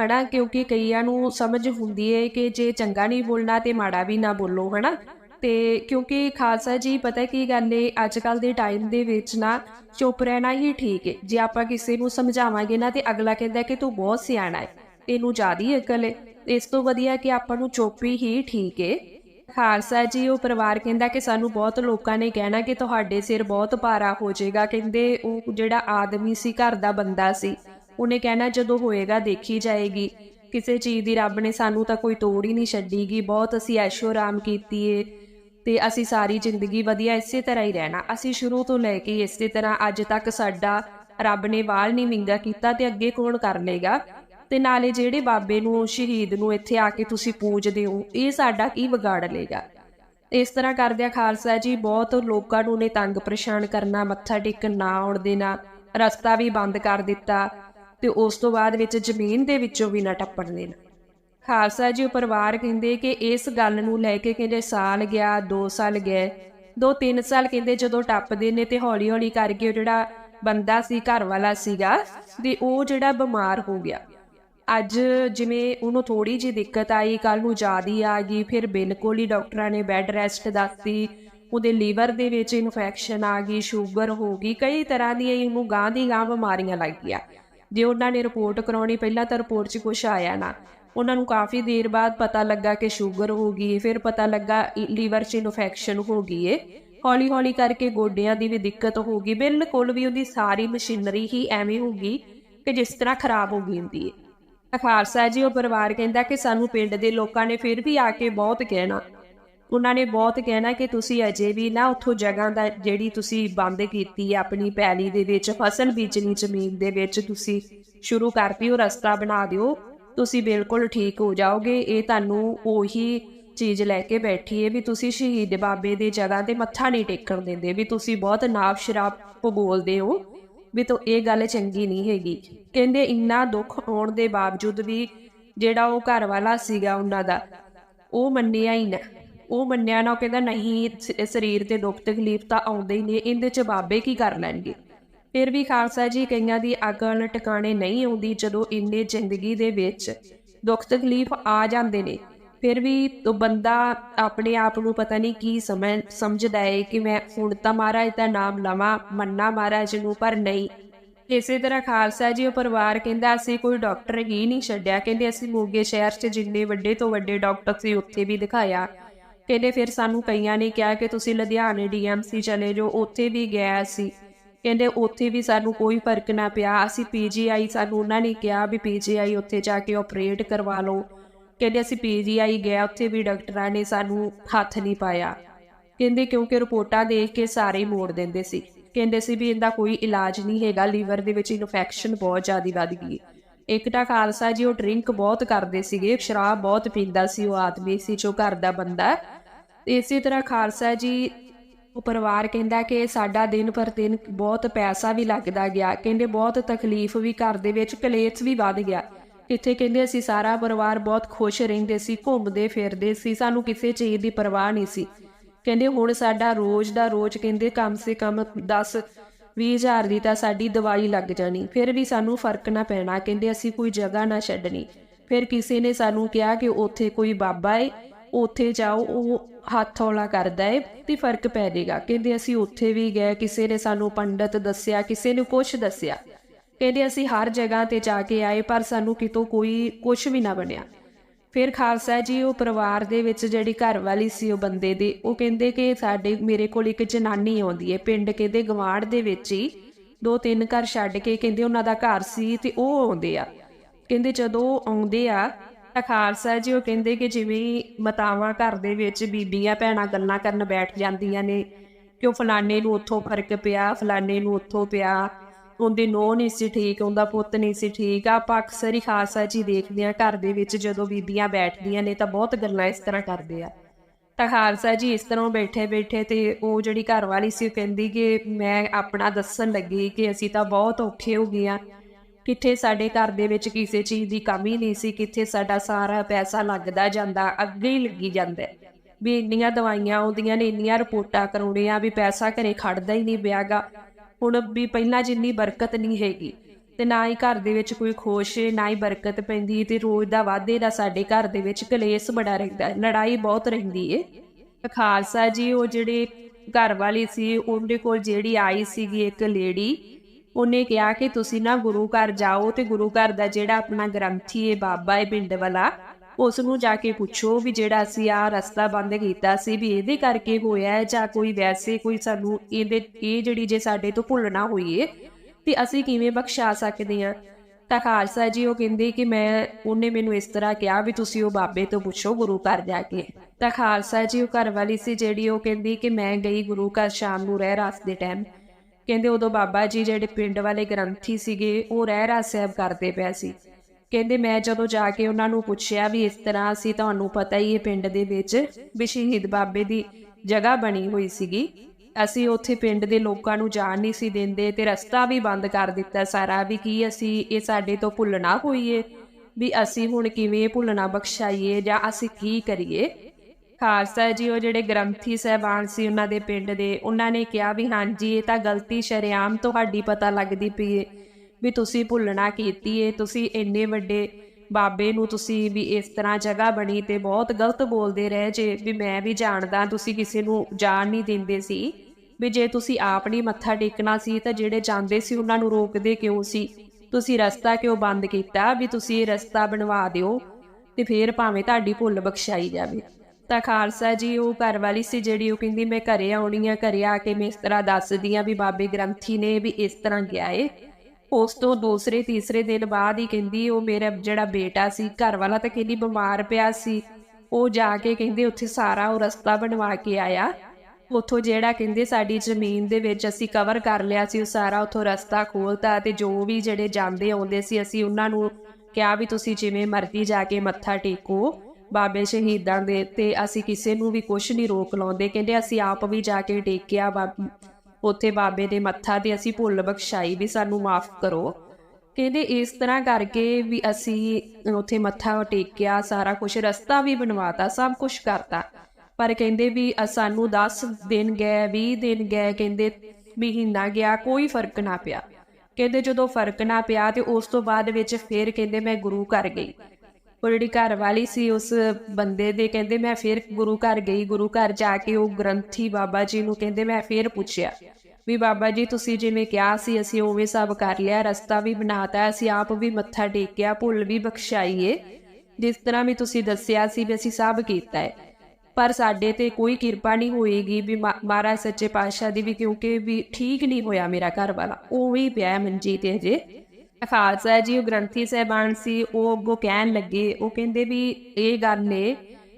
ਹਨਾ? ਕਿਉਂਕਿ ਕਈਆਂ ਨੂੰ ਸਮਝ ਹੁੰਦੀ ਏ ਕਿ ਜੇ ਚੰਗਾ ਨਹੀਂ ਬੋਲਣਾ ਤੇ ਮਾੜਾ ਵੀ ਨਾ ਬੋਲੋ, ਹਨਾ? ਤੇ ਕਿਉਂਕਿ ਖਾਲਸਾ ਜੀ, ਪਤਾ ਕੀ ਗੱਲ ਏ? ਅੱਜ ਕੱਲ ਦੇ ਟਾਈਮ ਦੇ ਵਿੱਚ ਨਾ ਚੁੱਪ ਰਹਿਣਾ ਹੀ ਠੀਕ ਏ। ਜੇ ਆਪਾਂ ਕਿਸੇ ਨੂੰ ਸਮਝਾਵਾਂਗੇ ਨਾ ਤੇ ਅਗਲਾ ਕਹਿੰਦਾ ਕਿ ਤੂੰ ਬਹੁਤ ਸਿਆਣਾ ਏ, ਇਹਨੂੰ ਜ਼ਿਆਦੀ ਅਕਲ ਏ। ਇਸ ਤੋਂ ਵਧੀਆ ਕਿ ਆਪਾਂ ਨੂੰ ਚੁੱਪ ਹੀ ਠੀਕ ਏ। ਖਾਲਸਾ ਜੀ, ਉਹ ਪਰਿਵਾਰ ਕਹਿੰਦਾ ਕਿ ਸਾਨੂੰ ਬਹੁਤ ਲੋਕਾਂ ਨੇ ਕਹਿਣਾ ਕਿ ਤੁਹਾਡੇ ਸਿਰ ਬਹੁਤ ਭਾਰਾ ਹੋ ਜਾਏਗਾ। ਕਹਿੰਦੇ ਉਹ ਜਿਹੜਾ ਆਦਮੀ ਸੀ, ਘਰ ਦਾ ਬੰਦਾ ਸੀ, ਉਹਨੇ ਕਹਿਣਾ ਜਦੋਂ ਹੋਏਗਾ ਦੇਖੀ ਜਾਏਗੀ। ਕਿਸੇ ਚੀਜ਼ ਦੀ ਰੱਬ ਨੇ ਸਾਨੂੰ ਤਾਂ ਕੋਈ ਤੋੜ ਹੀ ਨਹੀਂ ਛੱਡੀਗੀ। ਬਹੁਤ ਅਸੀਂ ਐਸ਼ੋ ਆਰਾਮ ਕੀਤੀ ਏ ਤੇ ਅਸੀਂ ਸਾਰੀ ਜ਼ਿੰਦਗੀ ਵਧੀਆ ਇਸੇ ਤਰ੍ਹਾਂ ਹੀ ਰਹਿਣਾ। ਅਸੀਂ ਸ਼ੁਰੂ ਤੋਂ ਲੈ ਕੇ ਇਸੇ ਤਰ੍ਹਾਂ ਅੱਜ ਤੱਕ ਸਾਡਾ ਰੱਬ ਨੇ ਵਾਲ ਨਹੀਂ ਵਿੰਗਾ ਕੀਤਾ ਤੇ ਅੱਗੇ ਕੌਣ ਕਰ ਲੇਗਾ ਤੇ ਨਾਲੇ ਜਿਹੜੇ ਬਾਬੇ ਨੂੰ, ਸ਼ਹੀਦ ਨੂੰ ਇੱਥੇ ਆ ਕੇ ਤੁਸੀਂ ਪੂਜਦੇ ਹੋ, ਇਹ ਸਾਡਾ ਕੀ ਵਿਗਾੜ ਲੇਗਾ ਇਸ ਤਰ੍ਹਾਂ ਕਰਦਿਆਂ ਖਾਲਸਾ ਜੀ ਬਹੁਤ ਲੋਕਾਂ ਨੂੰ ਨੇ ਤੰਗ ਪਰੇਸ਼ਾਨ ਕਰਨਾ, ਮੱਥਾ ਟੇਕਣ ਨਾ ਆਉਣ ਦੇਣਾ, ਰਸਤਾ ਵੀ ਬੰਦ ਕਰ ਦਿੱਤਾ ਤੇ ਉਸ ਤੋਂ ਬਾਅਦ ਵਿੱਚ ਜ਼ਮੀਨ ਦੇ ਵਿੱਚੋਂ ਵੀ ਨਾ ਟੱਪਣ ਦੇਣਾ। ਖਾਲਸਾ ਜੀ ਉਹ ਪਰਿਵਾਰ ਕਹਿੰਦੇ ਕਿ ਇਸ ਗੱਲ ਨੂੰ ਲੈ ਕੇ ਕਹਿੰਦੇ ਸਾਲ ਗਿਆ 2 ਸਾਲ ਗਏ 2-3 ਸਾਲ ਕਹਿੰਦੇ ਜਦੋਂ ਟੱਪਦੇ ਨੇ ਤੇ ਹੌਲੀ-ਹੌਲੀ ਕਰਕੇ ਉਹ ਜਿਹੜਾ ਬੰਦਾ ਸੀ ਘਰ ਵਾਲਾ ਸੀਗਾ, ਤੇ ਉਹ ਜਿਹੜਾ ਬਿਮਾਰ ਹੋ ਗਿਆ। ਅੱਜ ਜਿਵੇਂ ਉਹਨੂੰ ਥੋੜੀ ਜਿਹੀ ਦਿੱਕਤ ਆਈ ਕੱਲ ਨੂੰ ਜ਼ਿਆਦੀ ਆ ਗਈ, ਫਿਰ ਬਿਲਕੁਲ ਹੀ ਡਾਕਟਰਾਂ ਨੇ ਬੈੱਡ ਰੈਸਟ ਦੱਸਤੀ, ਉਹਦੇ ਲੀਵਰ ਦੇ ਵਿੱਚ ਇਨਫੈਕਸ਼ਨ ਆ ਗਈ ਸ਼ੂਗਰ ਹੋ ਗਈ, ਕਈ ਤਰ੍ਹਾਂ ਦੀਆਂ ਹੀ ਉਹਨੂੰ ਗਾਂ ਦੀ ਗਾਂ ਬਿਮਾਰੀਆਂ ਲੱਗ ਗਿਆ ਜੇ ਉਹਨਾਂ ਨੇ ਰਿਪੋਰਟ ਕਰਾਉਣੀ, ਪਹਿਲਾਂ ਤਾਂ ਰਿਪੋਰਟ 'ਚ ਕੁਝ ਆਇਆ ਨਾ। ਉਹਨਾਂ ਨੂੰ ਕਾਫੀ ਦੇਰ ਬਾਅਦ ਪਤਾ ਲੱਗਾ ਕਿ ਸ਼ੂਗਰ ਹੋ ਗਈ, ਫਿਰ ਪਤਾ ਲੱਗਾ ਲੀਵਰ 'ਚ ਇਨਫੈਕਸ਼ਨ ਹੋ ਗਈ ਏ। ਹੌਲੀ ਹੌਲੀ ਕਰਕੇ ਗੋਡਿਆਂ ਦੀ ਵੀ ਦਿੱਕਤ ਹੋ ਗਈ, ਬਿਲਕੁਲ ਵੀ ਉਹਦੀ ਸਾਰੀ ਮਸ਼ੀਨਰੀ ਹੀ ਐਵੇਂ ਹੋ ਗਈ ਕਿ ਜਿਸ ਤਰ੍ਹਾਂ ਖਰਾਬ ਹੋ ਗਈ ਹੁੰਦੀ ਏ। ਖਾਲਸਾ ਜੀ, ਉਹ ਪਰਿਵਾਰ ਕਹਿੰਦਾ ਕਿ ਸਾਨੂੰ ਪਿੰਡ ਦੇ ਲੋਕਾਂ ਨੇ ਫਿਰ ਵੀ ਆ ਕੇ ਬਹੁਤ ਕਹਿਣਾ। ਉਹਨਾਂ ਨੇ ਬਹੁਤ ਕਹਿਣਾ ਕਿ ਤੁਸੀਂ ਅਜੇ ਵੀ ਨਾ ਉੱਥੋਂ ਜਗ੍ਹਾ ਦਾ ਜਿਹੜੀ ਤੁਸੀਂ ਬੰਦ ਕੀਤੀ ਹੈ ਆਪਣੀ ਪੈਲੀ ਦੇ ਵਿੱਚ, ਫਸਲ ਬੀਜਣੀ ਜ਼ਮੀਨ ਦੇ ਵਿੱਚ ਤੁਸੀਂ ਸ਼ੁਰੂ ਕਰਤੀ, ਉਹ ਰਸਤਾ ਬਣਾ ਦਿਓ। ਤੁਸੀਂ ਬਿਲਕੁਲ ਠੀਕ ਹੋ ਜਾਓਗੇ। ਇਹ ਤੁਹਾਨੂੰ ਉਹੀ ਚੀਜ਼ ਲੈ ਕੇ ਬੈਠੀ ਹੈ ਵੀ ਤੁਸੀਂ ਸ਼ਹੀਦ ਬਾਬੇ ਦੀ ਜਗ੍ਹਾ ਤੇ ਮੱਥਾ ਨਹੀਂ ਟੇਕਣ ਦਿੰਦੇ, ਵੀ ਤੁਸੀਂ ਬਹੁਤ ਨਾਬ ਸ਼ਰਾਬ ਬੋਲਦੇ ਹੋ। ਵੀ ਤੋ ਇਹ ਗੱਲ ਚੰਗੀ ਨਹੀਂ ਹੈਗੀ। ਕਹਿੰਦੇ ਇੰਨਾ ਦੁੱਖ ਹੋਣ ਦੇ ਬਾਵਜੂਦ ਵੀ ਜਿਹੜਾ ਉਹ ਘਰ ਵਾਲਾ ਸੀਗਾ ਉਹਨਾਂ ਦਾ, ਉਹ ਮੰਨਿਆ ਹੀ ਨਾ। ਉਹ ਮੰਨਿਆ ਨਾ, ਉਹ ਕਹਿੰਦਾ ਨਹੀਂ ਸਰੀਰ ਤੇ ਦੁੱਖ ਤਕਲੀਫ ਤਾਂ ਆਉਂਦੇ ਹੀ ਨੇ ਇਹਦੇ ਚ ਬਾਬੇ ਕੀ ਕਰ ਲੈਣਗੇ? ਫਿਰ ਵੀ ਖਾਲਸਾ ਜੀ ਕਈਆਂ ਦੀ ਅਕਲ ਟਿਕਾਣੇ ਨਹੀਂ ਆਉਂਦੀ ਜਦੋਂ ਇੰਨੇ ਜ਼ਿੰਦਗੀ ਦੇ ਵਿੱਚ ਦੁੱਖ ਤਕਲੀਫ ਆ ਜਾਂਦੇ ਨੇ। ਫਿਰ ਵੀ ਉਹ ਬੰਦਾ ਆਪਣੇ ਆਪ ਨੂੰ ਪਤਾ ਨਹੀਂ ਕੀ ਸਮਝ, ਸਮਝਦਾ ਹੈ ਕਿ ਮੈਂ ਹੁਣ ਤਾਂ ਮਹਾਰਾਜ ਦਾ ਨਾਮ ਲਵਾਂ, ਮੰਨਾ ਮਹਾਰਾਜ ਨੂੰ, ਪਰ ਨਹੀਂ। ਇਸੇ ਤਰ੍ਹਾਂ ਖਾਲਸਾ ਜੀ ਉਹ ਪਰਿਵਾਰ ਕਹਿੰਦਾ, ਅਸੀਂ ਕੋਈ ਡਾਕਟਰ ਹੀ ਨਹੀਂ ਛੱਡਿਆ। ਕਹਿੰਦੇ, ਅਸੀਂ ਮੋਗੇ ਸ਼ਹਿਰ 'ਚ ਜਿੰਨੇ ਵੱਡੇ ਤੋਂ ਵੱਡੇ ਡਾਕਟਰ ਸੀ, ਉੱਥੇ ਵੀ ਦਿਖਾਇਆ। ਕਹਿੰਦੇ, ਫਿਰ ਸਾਨੂੰ ਕਈਆਂ ਨੇ ਕਿਹਾ ਕਿ ਤੁਸੀਂ ਲੁਧਿਆਣੇ ਡੀਐਮਸੀ ਚਲੇ ਜਾਓ, ਉੱਥੇ ਵੀ ਗਿਆ ਸੀ। ਕਹਿੰਦੇ, ਉੱਥੇ ਵੀ ਸਾਨੂੰ ਕੋਈ ਫ਼ਰਕ ਨਾ ਪਿਆ। ਅਸੀਂ ਪੀਜੀਆਈ ਸਾਨੂੰ ਉਹਨਾਂ ਨੇ ਕਿਹਾ ਵੀ ਪੀਜੀਆਈ ਉੱਥੇ ਜਾ ਕੇ ਆਪਰੇਟ ਕਰਵਾ ਲਓ। ਕਹਿੰਦੇ ਅਸੀਂ ਪੀਜੀਆਈ ਗਿਆ ਉੱਥੇ ਵੀ ਡਾਕਟਰਾਂ ਨੇ ਸਾਨੂੰ ਹੱਥ ਨਹੀਂ ਪਾਇਆ। ਕਹਿੰਦੇ ਕਿਉਂਕਿ ਰਿਪੋਰਟਾਂ ਦੇਖ ਕੇ ਸਾਰੇ ਮੋੜ ਦਿੰਦੇ ਸੀ। ਕਹਿੰਦੇ ਸੀ ਵੀ ਇਹਦਾ ਕੋਈ ਇਲਾਜ ਨਹੀਂ ਹੈਗਾ, ਲੀਵਰ ਦੇ ਵਿੱਚ ਇਨਫੈਕਸ਼ਨ ਬਹੁਤ ਜ਼ਿਆਦਾ ਵੱਧ ਗਈ। ਇੱਕ ਤਾਂ ਖਾਲਸਾ ਜੀ ਉਹ ਡਰਿੰਕ ਬਹੁਤ ਕਰਦੇ ਸੀਗੇ, ਸ਼ਰਾਬ ਬਹੁਤ ਪੀਂਦਾ ਸੀ ਉਹ ਆਦਮੀ ਸੀ ਜੋ ਘਰ ਦਾ ਬੰਦਾ। ਇਸੇ ਤਰ੍ਹਾਂ ਖਾਲਸਾ ਜੀ, ਉਹ ਪਰਿਵਾਰ ਕਹਿੰਦਾ ਕਿ ਸਾਡਾ ਦਿਨ ਪਰ ਦਿਨ ਬਹੁਤ ਪੈਸਾ ਵੀ ਲੱਗਦਾ ਗਿਆ। ਕਹਿੰਦੇ ਬਹੁਤ ਤਕਲੀਫ ਵੀ ਘਰ ਦੇ ਵਿੱਚ ਕਲੇਸ਼ ਵੀ ਵੱਧ ਗਿਆ। ਇੱਥੇ ਕਹਿੰਦੇ ਅਸੀਂ ਸਾਰਾ ਪਰਿਵਾਰ ਬਹੁਤ ਖੁਸ਼ ਰਹਿੰਦੇ ਸੀ, ਘੁੰਮਦੇ ਫਿਰਦੇ ਸੀ, ਸਾਨੂੰ ਕਿਸੇ ਚੀਜ਼ ਦੀ ਪਰਵਾਹ ਨਹੀਂ ਸੀ। ਕਹਿੰਦੇ ਹੁਣ ਸਾਡਾ ਰੋਜ਼ ਦਾ ਰੋਜ਼ ਕਹਿੰਦੇ ਕਮ ਸੇ ਕਮ 10 20000 ਦੀ ਤਾਂ ਸਾਡੀ ਦਵਾਈ ਲੱਗ ਜਾਣੀ, ਫਿਰ ਵੀ ਸਾਨੂੰ ਫ਼ਰਕ ਨਾ ਪੈਣਾ, ਕਹਿੰਦੇ ਅਸੀਂ ਕੋਈ ਜਗ੍ਹਾ ਨਾ ਛੱਡਣੀ। ਫਿਰ ਕਿਸੇ ਨੇ ਸਾਨੂੰ ਕਿਹਾ ਕਿ ਉੱਥੇ ਕੋਈ ਬਾਬਾ ਏ, ਉੱਥੇ ਜਾਓ, ਉਹ ਹੱਥ ਹੌਲਾ ਕਰਦਾ ਏ ਤੇ ਫ਼ਰਕ ਪੈ ਜਾਏਗਾ ਕਹਿੰਦੇ ਅਸੀਂ ਉੱਥੇ ਵੀ ਗਏ, ਕਿਸੇ ਨੇ ਸਾਨੂੰ ਪੰਡਤ ਦੱਸਿਆ, ਕਿਸੇ ਨੇ ਕੁਝ ਦੱਸਿਆ। ਕਹਿੰਦੇ ਅਸੀਂ ਹਰ ਜਗ੍ਹਾ ਤੇ ਜਾ ਕੇ ਆਏ, ਪਰ ਸਾਨੂੰ ਕਿਤੋਂ ਕੋਈ ਕੁਝ ਵੀ ਨਾ ਬਣਿਆ। ਫਿਰ ਖਾਲਸਾ ਜੀ, ਉਹ ਪਰਿਵਾਰ ਦੇ ਵਿੱਚ ਜਿਹੜੀ ਘਰ ਵਾਲੀ ਸੀ, ਉਹ ਬੰਦੇ ਦੀ, ਉਹ ਕਹਿੰਦੇ ਕਿ ਸਾਡੇ, ਮੇਰੇ ਕੋਲ ਇੱਕ ਜਨਾਨੀ ਆਉਂਦੀ ਹੈ, ਪਿੰਡ ਕਹਿੰਦੇ ਗਵਾੜ ਦੇ ਵਿੱਚ ਹੀ ਦੋ ਤਿੰਨ ਘਰ ਛੱਡ ਕੇ ਕਹਿੰਦੇ ਉਹਨਾਂ ਦਾ ਘਰ ਸੀ ਤੇ ਉਹ ਆਉਂਦੇ ਆ। ਕਹਿੰਦੇ ਜਦੋਂ ਉਹ ਆਉਂਦੇ ਆ, ਤਾਂ ਖਾਲਸਾ ਜੀ, ਉਹ ਕਹਿੰਦੇ ਕਿ ਜਿਵੇਂ ਮਤਾਵਾਂ ਘਰ ਦੇ ਵਿੱਚ ਬੀਬੀਆਂ ਭੈਣਾਂ ਗੱਲਾਂ ਕਰਨ ਬੈਠ ਜਾਂਦੀਆਂ ਨੇ, ਕਿ ਉਹ ਫਲਾਣੇ ਨੂੰ ਉੱਥੋਂ ਫ਼ਰਕ ਪਿਆ, ਫਲਾਣੇ ਨੂੰ ਉੱਥੋਂ ਪਿਆ ਉਹਦੀ ਨੋਹ ਨਹੀਂ ਸੀ ਠੀਕ, ਉਹਦਾ ਪੁੱਤ ਨਹੀਂ ਸੀ ਠੀਕ। ਆਪਾਂ ਅਕਸਰ ਹੀ ਖਾਲਸਾ ਜੀ ਦੇਖਦੇ ਆ ਘਰ ਦੇ ਵਿੱਚ ਜਦੋਂ ਬੀਬੀਆਂ ਬੈਠਦੀਆਂ ਨੇ ਤਾਂ ਬਹੁਤ ਗੱਲਾਂ ਇਸ ਤਰ੍ਹਾਂ ਕਰਦੇ ਆ। ਤਾਂ ਖਾਲਸਾ ਜੀ ਇਸ ਤਰ੍ਹਾਂ ਬੈਠੇ ਬੈਠੇ ਤੇ ਉਹ ਜਿਹੜੀ ਘਰ ਵਾਲੀ ਸੀ ਉਹ ਕਹਿੰਦੀ ਕਿ ਮੈਂ ਆਪਣਾ ਦੱਸਣ ਲੱਗੀ ਕਿ ਅਸੀਂ ਤਾਂ ਬਹੁਤ ਔਖੇ ਹੋ ਗਏ ਆ ਕਿੱਥੇ ਸਾਡੇ ਘਰ ਦੇ ਵਿੱਚ ਕਿਸੇ ਚੀਜ਼ ਦੀ ਕਮੀ ਨਹੀਂ ਸੀ, ਕਿੱਥੇ ਸਾਡਾ ਸਾਰਾ ਪੈਸਾ ਲੱਗਦਾ ਜਾਂਦਾ, ਅੱਗੇ ਹੀ ਲੱਗੀ ਜਾਂਦਾ ਵੀ ਇੰਨੀਆਂ ਦਵਾਈਆਂ ਆਉਂਦੀਆਂ ਨੇ, ਇੰਨੀਆਂ ਰਿਪੋਰਟਾਂ ਕਰਾਉਣੀਆਂ ਵੀ ਪੈਸਾ ਘਰੇ ਖੜਦਾ ਹੀ ਨਹੀਂ ਪਿਆਗਾ ਹੁਣ ਵੀ ਪਹਿਲਾਂ ਜਿੰਨੀ ਬਰਕਤ ਨਹੀਂ ਹੈਗੀ ਤੇ ਨਾ ਹੀ ਘਰ ਦੇ ਵਿੱਚ ਕੋਈ ਖੁਸ਼, ਨਾ ਹੀ ਬਰਕਤ ਪੈਂਦੀ ਤੇ ਰੋਜ਼ ਦਾ ਵਾਧੇ ਦਾ ਸਾਡੇ ਘਰ ਦੇ ਵਿੱਚ ਕਲੇਸ਼ ਬੜਾ ਰਹਿੰਦਾ, ਲੜਾਈ ਬਹੁਤ ਰਹਿੰਦੀ ਏ। ਖਾਲਸਾ ਜੀ, ਉਹ ਜਿਹੜੇ ਘਰ ਵਾਲੀ ਸੀ, ਉਹਦੇ ਕੋਲ ਜਿਹੜੀ ਆਈ ਸੀਗੀ ਇੱਕ ਲੇਡੀ, ਉਹਨੇ ਕਿਹਾ ਕਿ ਤੁਸੀਂ ਨਾ ਗੁਰੂ ਘਰ ਜਾਓ ਤੇ ਗੁਰੂ ਘਰ ਦਾ ਜਿਹੜਾ ਆਪਣਾ ਗ੍ਰੰਥੀ ਹੈ ਬਾਬਾ ਹੈ ਪਿੰਡ ਵਾਲਾ ਉਸ ਨੂੰ ਜਾ ਕੇ ਪੁੱਛੋ ਵੀ ਜਿਹੜਾ ਅਸੀਂ ਆ ਰਸਤਾ ਬੰਦ ਕੀਤਾ ਸੀ ਵੀ ਇਹਦੇ ਕਰਕੇ ਹੋਇਆ ਹੈ ਜਾਂ ਕੋਈ ਵੈਸੇ ਕੋਈ ਸਾਨੂੰ ਇਹਦੇ, ਇਹ ਜਿਹੜੀ ਜੇ ਸਾਡੇ ਤੋਂ ਭੁੱਲਣਾ ਹੋਈ ਏ ਤੇ ਅਸੀਂ ਕਿਵੇਂ ਬਖਸ਼ਾ ਸਕਦੇ ਹਾਂ? ਤਾਂ ਖਾਲਸਾ ਜੀ ਉਹ ਕਹਿੰਦੇ ਕਿ ਮੈਂ, ਉਹਨੇ ਮੈਨੂੰ ਇਸ ਤਰ੍ਹਾਂ ਕਿਹਾ ਵੀ ਤੁਸੀਂ ਉਹ ਬਾਬੇ ਤੋਂ ਪੁੱਛੋ ਗੁਰੂ ਘਰ ਜਾ ਕੇ। ਤਾਂ ਖਾਲਸਾ ਜੀ ਉਹ ਘਰ ਵਾਲੀ ਸੀ ਜਿਹੜੀ ਉਹ ਕਹਿੰਦੀ ਕਿ ਮੈਂ ਗਈ ਗੁਰੂ ਘਰ ਸ਼ਾਮ ਨੂੰ ਰਹਿ ਰਾਸ ਦੇ ਟਾਈਮ ਕਹਿੰਦੇ ਉਦੋਂ ਬਾਬਾ ਜੀ ਜਿਹੜੇ ਪਿੰਡ ਵਾਲੇ ਗ੍ਰੰਥੀ ਸੀਗੇ, ਉਹ ਰਹਿ ਰਾਸ ਸਾਹਿਬ ਕਰਦੇ ਪਿਆ ਸੀ। ਕਹਿੰਦੇ ਮੈਂ ਜਦੋਂ ਜਾ ਕੇ ਉਹਨਾਂ ਨੂੰ ਪੁੱਛਿਆ ਵੀ ਇਸ ਤਰ੍ਹਾਂ ਅਸੀਂ ਤੁਹਾਨੂੰ ਪਤਾ ਹੀ ਹੈ ਪਿੰਡ ਦੇ ਵਿੱਚ ਵੀ ਸ਼ਹੀਦ ਬਾਬੇ ਦੀ ਜਗ੍ਹਾ ਬਣੀ ਹੋਈ ਸੀਗੀ। ਅਸੀਂ ਉੱਥੇ ਪਿੰਡ ਦੇ ਲੋਕਾਂ ਨੂੰ ਜਾਣ ਨਹੀਂ ਸੀ ਦਿੰਦੇ ਤੇ ਰਸਤਾ ਵੀ ਬੰਦ ਕਰ ਦਿੱਤਾ ਸਾਰਾ ਵੀ ਕੀ ਅਸੀਂ ਇਹ ਸਾਡੇ ਤੋਂ ਭੁੱਲਣਾ ਹੋਈਏ? ਵੀ ਅਸੀਂ ਹੁਣ ਕਿਵੇਂ ਭੁੱਲਣਾ ਬਖਸ਼ਾਈਏ ਜਾਂ ਅਸੀਂ ਕੀ ਕਰੀਏ? ਖਾਲਸਾ ਜੀ, ਉਹ ਜਿਹੜੇ ਗ੍ਰੰਥੀ ਸਹਿਬਾਨ ਸੀ ਉਹਨਾਂ ਦੇ ਪਿੰਡ ਦੇ, ਉਹਨਾਂ ਨੇ ਕਿਹਾ ਵੀ ਹਾਂਜੀ, ਇਹ ਤਾਂ ਗਲਤੀ ਸ਼ਰੇਆਮ ਤੁਹਾਡੀ ਪਤਾ ਲੱਗਦੀ ਪਈ ਵੀ ਤੁਸੀਂ ਭੁੱਲਣਾ ਕੀਤੀ ਏ, ਤੁਸੀਂ ਇੰਨੇ ਵੱਡੇ ਬਾਬੇ ਨੂੰ ਤੁਸੀਂ ਵੀ ਇਸ ਤਰ੍ਹਾਂ ਜਗ੍ਹਾ ਬਣੀ ਤੇ ਬਹੁਤ ਗਲਤ ਬੋਲਦੇ ਰਹੇ ਜੇ, ਵੀ ਮੈਂ ਵੀ ਜਾਣਦਾ, ਤੁਸੀਂ ਕਿਸੇ ਨੂੰ ਜਾਣ ਨਹੀਂ ਦਿੰਦੇ ਸੀ। ਵੀ ਜੇ ਤੁਸੀਂ ਆਪ ਨਹੀਂ ਮੱਥਾ ਟੇਕਣਾ ਸੀ ਤਾਂ ਜਿਹੜੇ ਜਾਂਦੇ ਸੀ ਉਹਨਾਂ ਨੂੰ ਰੋਕਦੇ ਕਿਉਂ ਸੀ? ਤੁਸੀਂ ਰਸਤਾ ਕਿਉਂ ਬੰਦ ਕੀਤਾ? ਵੀ ਤੁਸੀਂ ਇਹ ਰਸਤਾ ਬਣਵਾ ਦਿਓ ਤੇ ਫੇਰ ਭਾਵੇਂ ਤੁਹਾਡੀ ਭੁੱਲ ਬਖਸ਼ਾਈ ਜਾਵੇ। ਤਾਂ ਖਾਲਸਾ ਜੀ, ਉਹ ਘਰ ਵਾਲੀ ਸੀ ਜਿਹੜੀ ਉਹ ਕਹਿੰਦੀ, ਮੈਂ ਘਰੇ ਆਉਣੀ ਆ, ਘਰੇ ਆ ਕੇ ਮੈਂ ਇਸ ਤਰ੍ਹਾਂ ਦੱਸਦੀ ਆ ਵੀ ਬਾਬੇ ਗ੍ਰੰਥੀ ਨੇ ਵੀ ਇਸ ਤਰ੍ਹਾਂ ਗਿਆ ਏ। ਉਸ ਤੋਂ ਦੂਸਰੇ, ਤੀਸਰੇ ਦਿਨ ਬਾਅਦ ਹੀ ਕਹਿੰਦੀ ਉਹ ਮੇਰਾ ਜਿਹੜਾ ਬੇਟਾ ਸੀ, ਘਰ ਵਾਲਾ ਤਾਂ ਕਹਿੰਦੀ ਬਿਮਾਰ ਪਿਆ ਸੀ। ਉਹ ਜਾ ਕੇ ਕਹਿੰਦੇ ਉੱਥੇ ਸਾਰਾ ਉਹ ਰਸਤਾ ਬਣਵਾ ਕੇ ਆਇਆ। ਉੱਥੋਂ ਜਿਹੜਾ ਕਹਿੰਦੇ ਸਾਡੀ ਜ਼ਮੀਨ ਦੇ ਵਿੱਚ ਅਸੀਂ ਕਵਰ ਕਰ ਲਿਆ ਸੀ, ਉਹ ਸਾਰਾ ਉੱਥੋਂ ਰਸਤਾ ਖੋਲਤਾ ਤੇ ਜੋ ਵੀ ਜਿਹੜੇ ਜਾਂਦੇ ਆਉਂਦੇ ਸੀ, ਅਸੀਂ ਉਹਨਾਂ ਨੂੰ ਕਿਹਾ ਵੀ ਤੁਸੀਂ ਜਿਵੇਂ ਮਰਜ਼ੀ ਜਾ ਕੇ ਮੱਥਾ ਟੇਕੋ, ਬਾਬੇ ਸ਼ਹੀਦਾਂ ਦੇ ਤੇ ਅਸੀਂ ਕਿਸੇ ਨੂੰ ਵੀ ਕੁਝ ਨਹੀਂ ਰੋਕ ਲਾਉਂਦੇ। ਕਹਿੰਦੇ ਅਸੀਂ ਆਪ ਵੀ ਜਾ ਕੇ ਟੇਕਿਆ ਬਾਬ- ਉੱਥੇ ਬਾਬੇ ਦੇ ਮੱਥਾ ਤੇ ਅਸੀਂ ਭੁੱਲ ਬਖਸ਼ਾਈ ਵੀ ਸਾਨੂੰ ਮਾਫ ਕਰੋ। ਕਹਿੰਦੇ ਇਸ ਤਰ੍ਹਾਂ ਕਰਕੇ ਵੀ ਅਸੀਂ ਉੱਥੇ ਮੱਥਾ ਟੇਕਿਆ, ਸਾਰਾ ਕੁਝ ਰਸਤਾ ਵੀ ਬਣਵਾਤਾ, ਸਭ ਕੁਝ ਕਰਤਾ। ਪਰ ਕਹਿੰਦੇ ਵੀ ਸਾਨੂੰ 10 ਦਿਨ ਗਏ 20 ਦਿਨ ਗਏ, ਕਹਿੰਦੇ ਮਹੀਨਾ ਗਿਆ, ਕੋਈ ਫ਼ਰਕ ਨਾ ਪਿਆ। ਕਹਿੰਦੇ ਜਦੋਂ ਫ਼ਰਕ ਨਾ ਪਿਆ ਤੇ ਉਸ ਤੋਂ ਬਾਅਦ ਵਿੱਚ ਫਿਰ ਕਹਿੰਦੇ ਮੈਂ ਗੁਰੂ ਘਰ ਗਈ। ਉਹ ਜਿਹੜੀ ਘਰ ਵਾਲੀ ਸੀ, ਉਸ ਬੰਦੇ ਦੇ ਕਹਿੰਦੇ ਮੈਂ ਫਿਰ ਗੁਰੂ ਘਰ ਗਈ, ਗੁਰੂ ਘਰ ਜਾ ਕੇ ਉਹ ਗ੍ਰੰਥੀ ਬਾਬਾ ਜੀ ਨੂੰ ਕਹਿੰਦੇ ਮੈਂ ਫਿਰ ਪੁੱਛਿਆ ਵੀ ਬਾਬਾ ਜੀ ਤੁਸੀਂ ਜਿਵੇਂ ਕਿਹਾ ਸੀ, ਅਸੀਂ ਉਵੇਂ ਸਭ ਕਰ ਲਿਆ, ਰਸਤਾ ਵੀ ਬਣਾਤਾ, ਅਸੀਂ ਆਪ ਵੀ ਮੱਥਾ ਟੇਕਿਆ, ਭੁੱਲ ਵੀ ਬਖਸ਼ਾਈਏ। ਜਿਸ ਤਰ੍ਹਾਂ ਵੀ ਤੁਸੀਂ ਦੱਸਿਆ ਸੀ ਵੀ ਅਸੀਂ ਸਭ ਕੀਤਾ ਹੈ। ਪਰ ਸਾਡੇ ਤੇ ਕੋਈ ਕਿਰਪਾ ਨਹੀਂ ਹੋਏਗੀ ਵੀ ਮਾ- ਮਹਾਰਾਜ ਸੱਚੇ ਪਾਤਸ਼ਾਹ ਦੀ ਵੀ, ਕਿਉਂਕਿ ਵੀ ਠੀਕ ਨਹੀਂ ਹੋਇਆ ਮੇਰਾ ਘਰ ਵਾਲਾ। ਉਹ ਹੀ ਪਿਆ ਹੈ ਮੰਜੀ ਤੇ ਅਜੇ ਖਾਲਸਾ ਜੀ, ਉਹ ਗ੍ਰੰਥੀ ਸਹਿਬਾਨ ਸੀ, ਉਹ ਅੱਗੋਂ ਕਹਿਣ ਲੱਗੇ, ਉਹ ਕਹਿੰਦੇ ਵੀ ਇਹ ਗੱਲ ਏ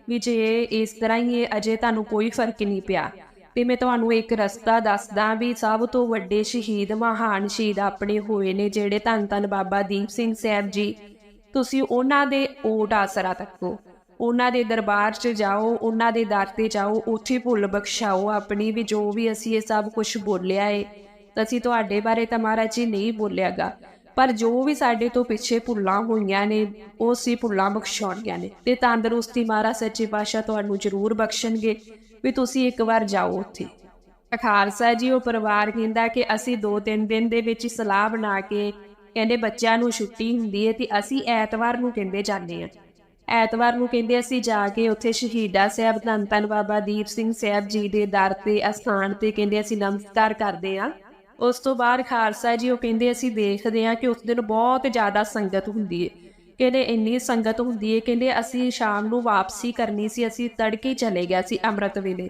ਵੀ ਜੇ ਇਸ ਤਰ੍ਹਾਂ ਹੀ ਇਹ ਅਜੇ ਤੁਹਾਨੂੰ ਕੋਈ ਫ਼ਰਕ ਨਹੀਂ ਪਿਆ। ਤੇ ਮੈਂ ਤੁਹਾਨੂੰ ਇੱਕ ਰਸਤਾ ਦੱਸਦਾ ਵੀ ਸਭ ਤੋਂ ਵੱਡੇ ਸ਼ਹੀਦ ਮਹਾਨ ਸ਼ਹੀਦ ਆਪਣੇ ਹੋਏ ਨੇ, ਜਿਹੜੇ ਧੰਨ ਧੰਨ ਬਾਬਾ ਦੀਪ ਸਿੰਘ ਸਾਹਿਬ ਜੀ। ਤੁਸੀਂ ਉਹਨਾਂ ਦੇ ਓਟ ਆਸਰਾ ਤੱਕੋ ਉਹਨਾਂ ਦੇ ਦਰਬਾਰ 'ਚ ਜਾਓ, ਉਹਨਾਂ ਦੇ ਦਰ ਤੇ ਜਾਓ, ਉੱਥੇ ਭੁੱਲ ਬਖਸ਼ਾਓ ਆਪਣੀ ਵੀ ਜੋ ਵੀ ਅਸੀਂ ਇਹ ਸਭ ਕੁਝ ਬੋਲਿਆ ਏ। ਤਾਂ ਅਸੀਂ ਤੁਹਾਡੇ ਬਾਰੇ ਤਾਂ ਮਹਾਰਾਜ ਜੀ ਨਹੀਂ ਬੋਲਿਆਗਾ। ਪਰ ਜੋ ਵੀ ਸਾਡੇ ਤੋਂ ਪਿੱਛੇ ਭੁੱਲਾਂ ਹੋਈਆਂ ਨੇ, ਉਹ ਸੀ ਭੁੱਲਾਂ ਬਖਸ਼ਾਉਣੀਆਂ ਨੇ। ਤੇ ਤੰਦਰੁਸਤੀ ਮਹਾਰਾਜ, ਸੱਚੇ ਪਾਤਸ਼ਾਹ ਤੁਹਾਨੂੰ ਜ਼ਰੂਰ ਬਖਸ਼ਣਗੇ ਵੀ ਤੁਸੀਂ ਇੱਕ ਵਾਰ ਜਾਓ ਉੱਥੇ। ਖਾਲਸਾ ਜੀ, ਉਹ ਪਰਿਵਾਰ ਕਹਿੰਦਾ ਕਿ ਅਸੀਂ 2-3 ਦਿਨ ਦੇ ਵਿੱਚ ਸਲਾਹ ਬਣਾ ਕੇ ਕਹਿੰਦੇ ਬੱਚਿਆਂ ਨੂੰ ਛੁੱਟੀ ਹੁੰਦੀ ਹੈ ਤੇ ਅਸੀਂ ਐਤਵਾਰ ਨੂੰ ਕਹਿੰਦੇ ਜਾਂਦੇ ਆ। ਐਤਵਾਰ ਨੂੰ ਕਹਿੰਦੇ ਅਸੀਂ ਜਾ ਕੇ ਉੱਥੇ ਸ਼ਹੀਦਾ ਸਾਹਿਬ ਧੰਨ ਧੰਨ ਬਾਬਾ ਦੀਪ ਸਿੰਘ ਸਾਹਿਬ ਜੀ ਦੇ ਦਰ ਤੇ ਅਸਥਾਨ ਤੇ ਕਹਿੰਦੇ ਅਸੀਂ ਨਮਸਕਾਰ ਕਰਦੇ ਆ। ਉਸ ਤੋਂ ਬਾਅਦ ਖਾਲਸਾ ਜੀ ਉਹ ਕਹਿੰਦੇ, ਅਸੀਂ ਦੇਖਦੇ ਹਾਂ ਕਿ ਉਸ ਦਿਨ ਬਹੁਤ ਜ਼ਿਆਦਾ ਸੰਗਤ ਹੁੰਦੀ ਹੈ ਕਹਿੰਦੇ, ਇੰਨੀ ਸੰਗਤ ਹੁੰਦੀ ਹੈ ਕਹਿੰਦੇ, ਅਸੀਂ ਸ਼ਾਮ ਨੂੰ ਵਾਪਸੀ ਕਰਨੀ ਸੀ, ਅਸੀਂ ਤੜਕੇ ਚਲੇ ਗਿਆ ਸੀ ਅੰਮ੍ਰਿਤ ਵੇਲੇ।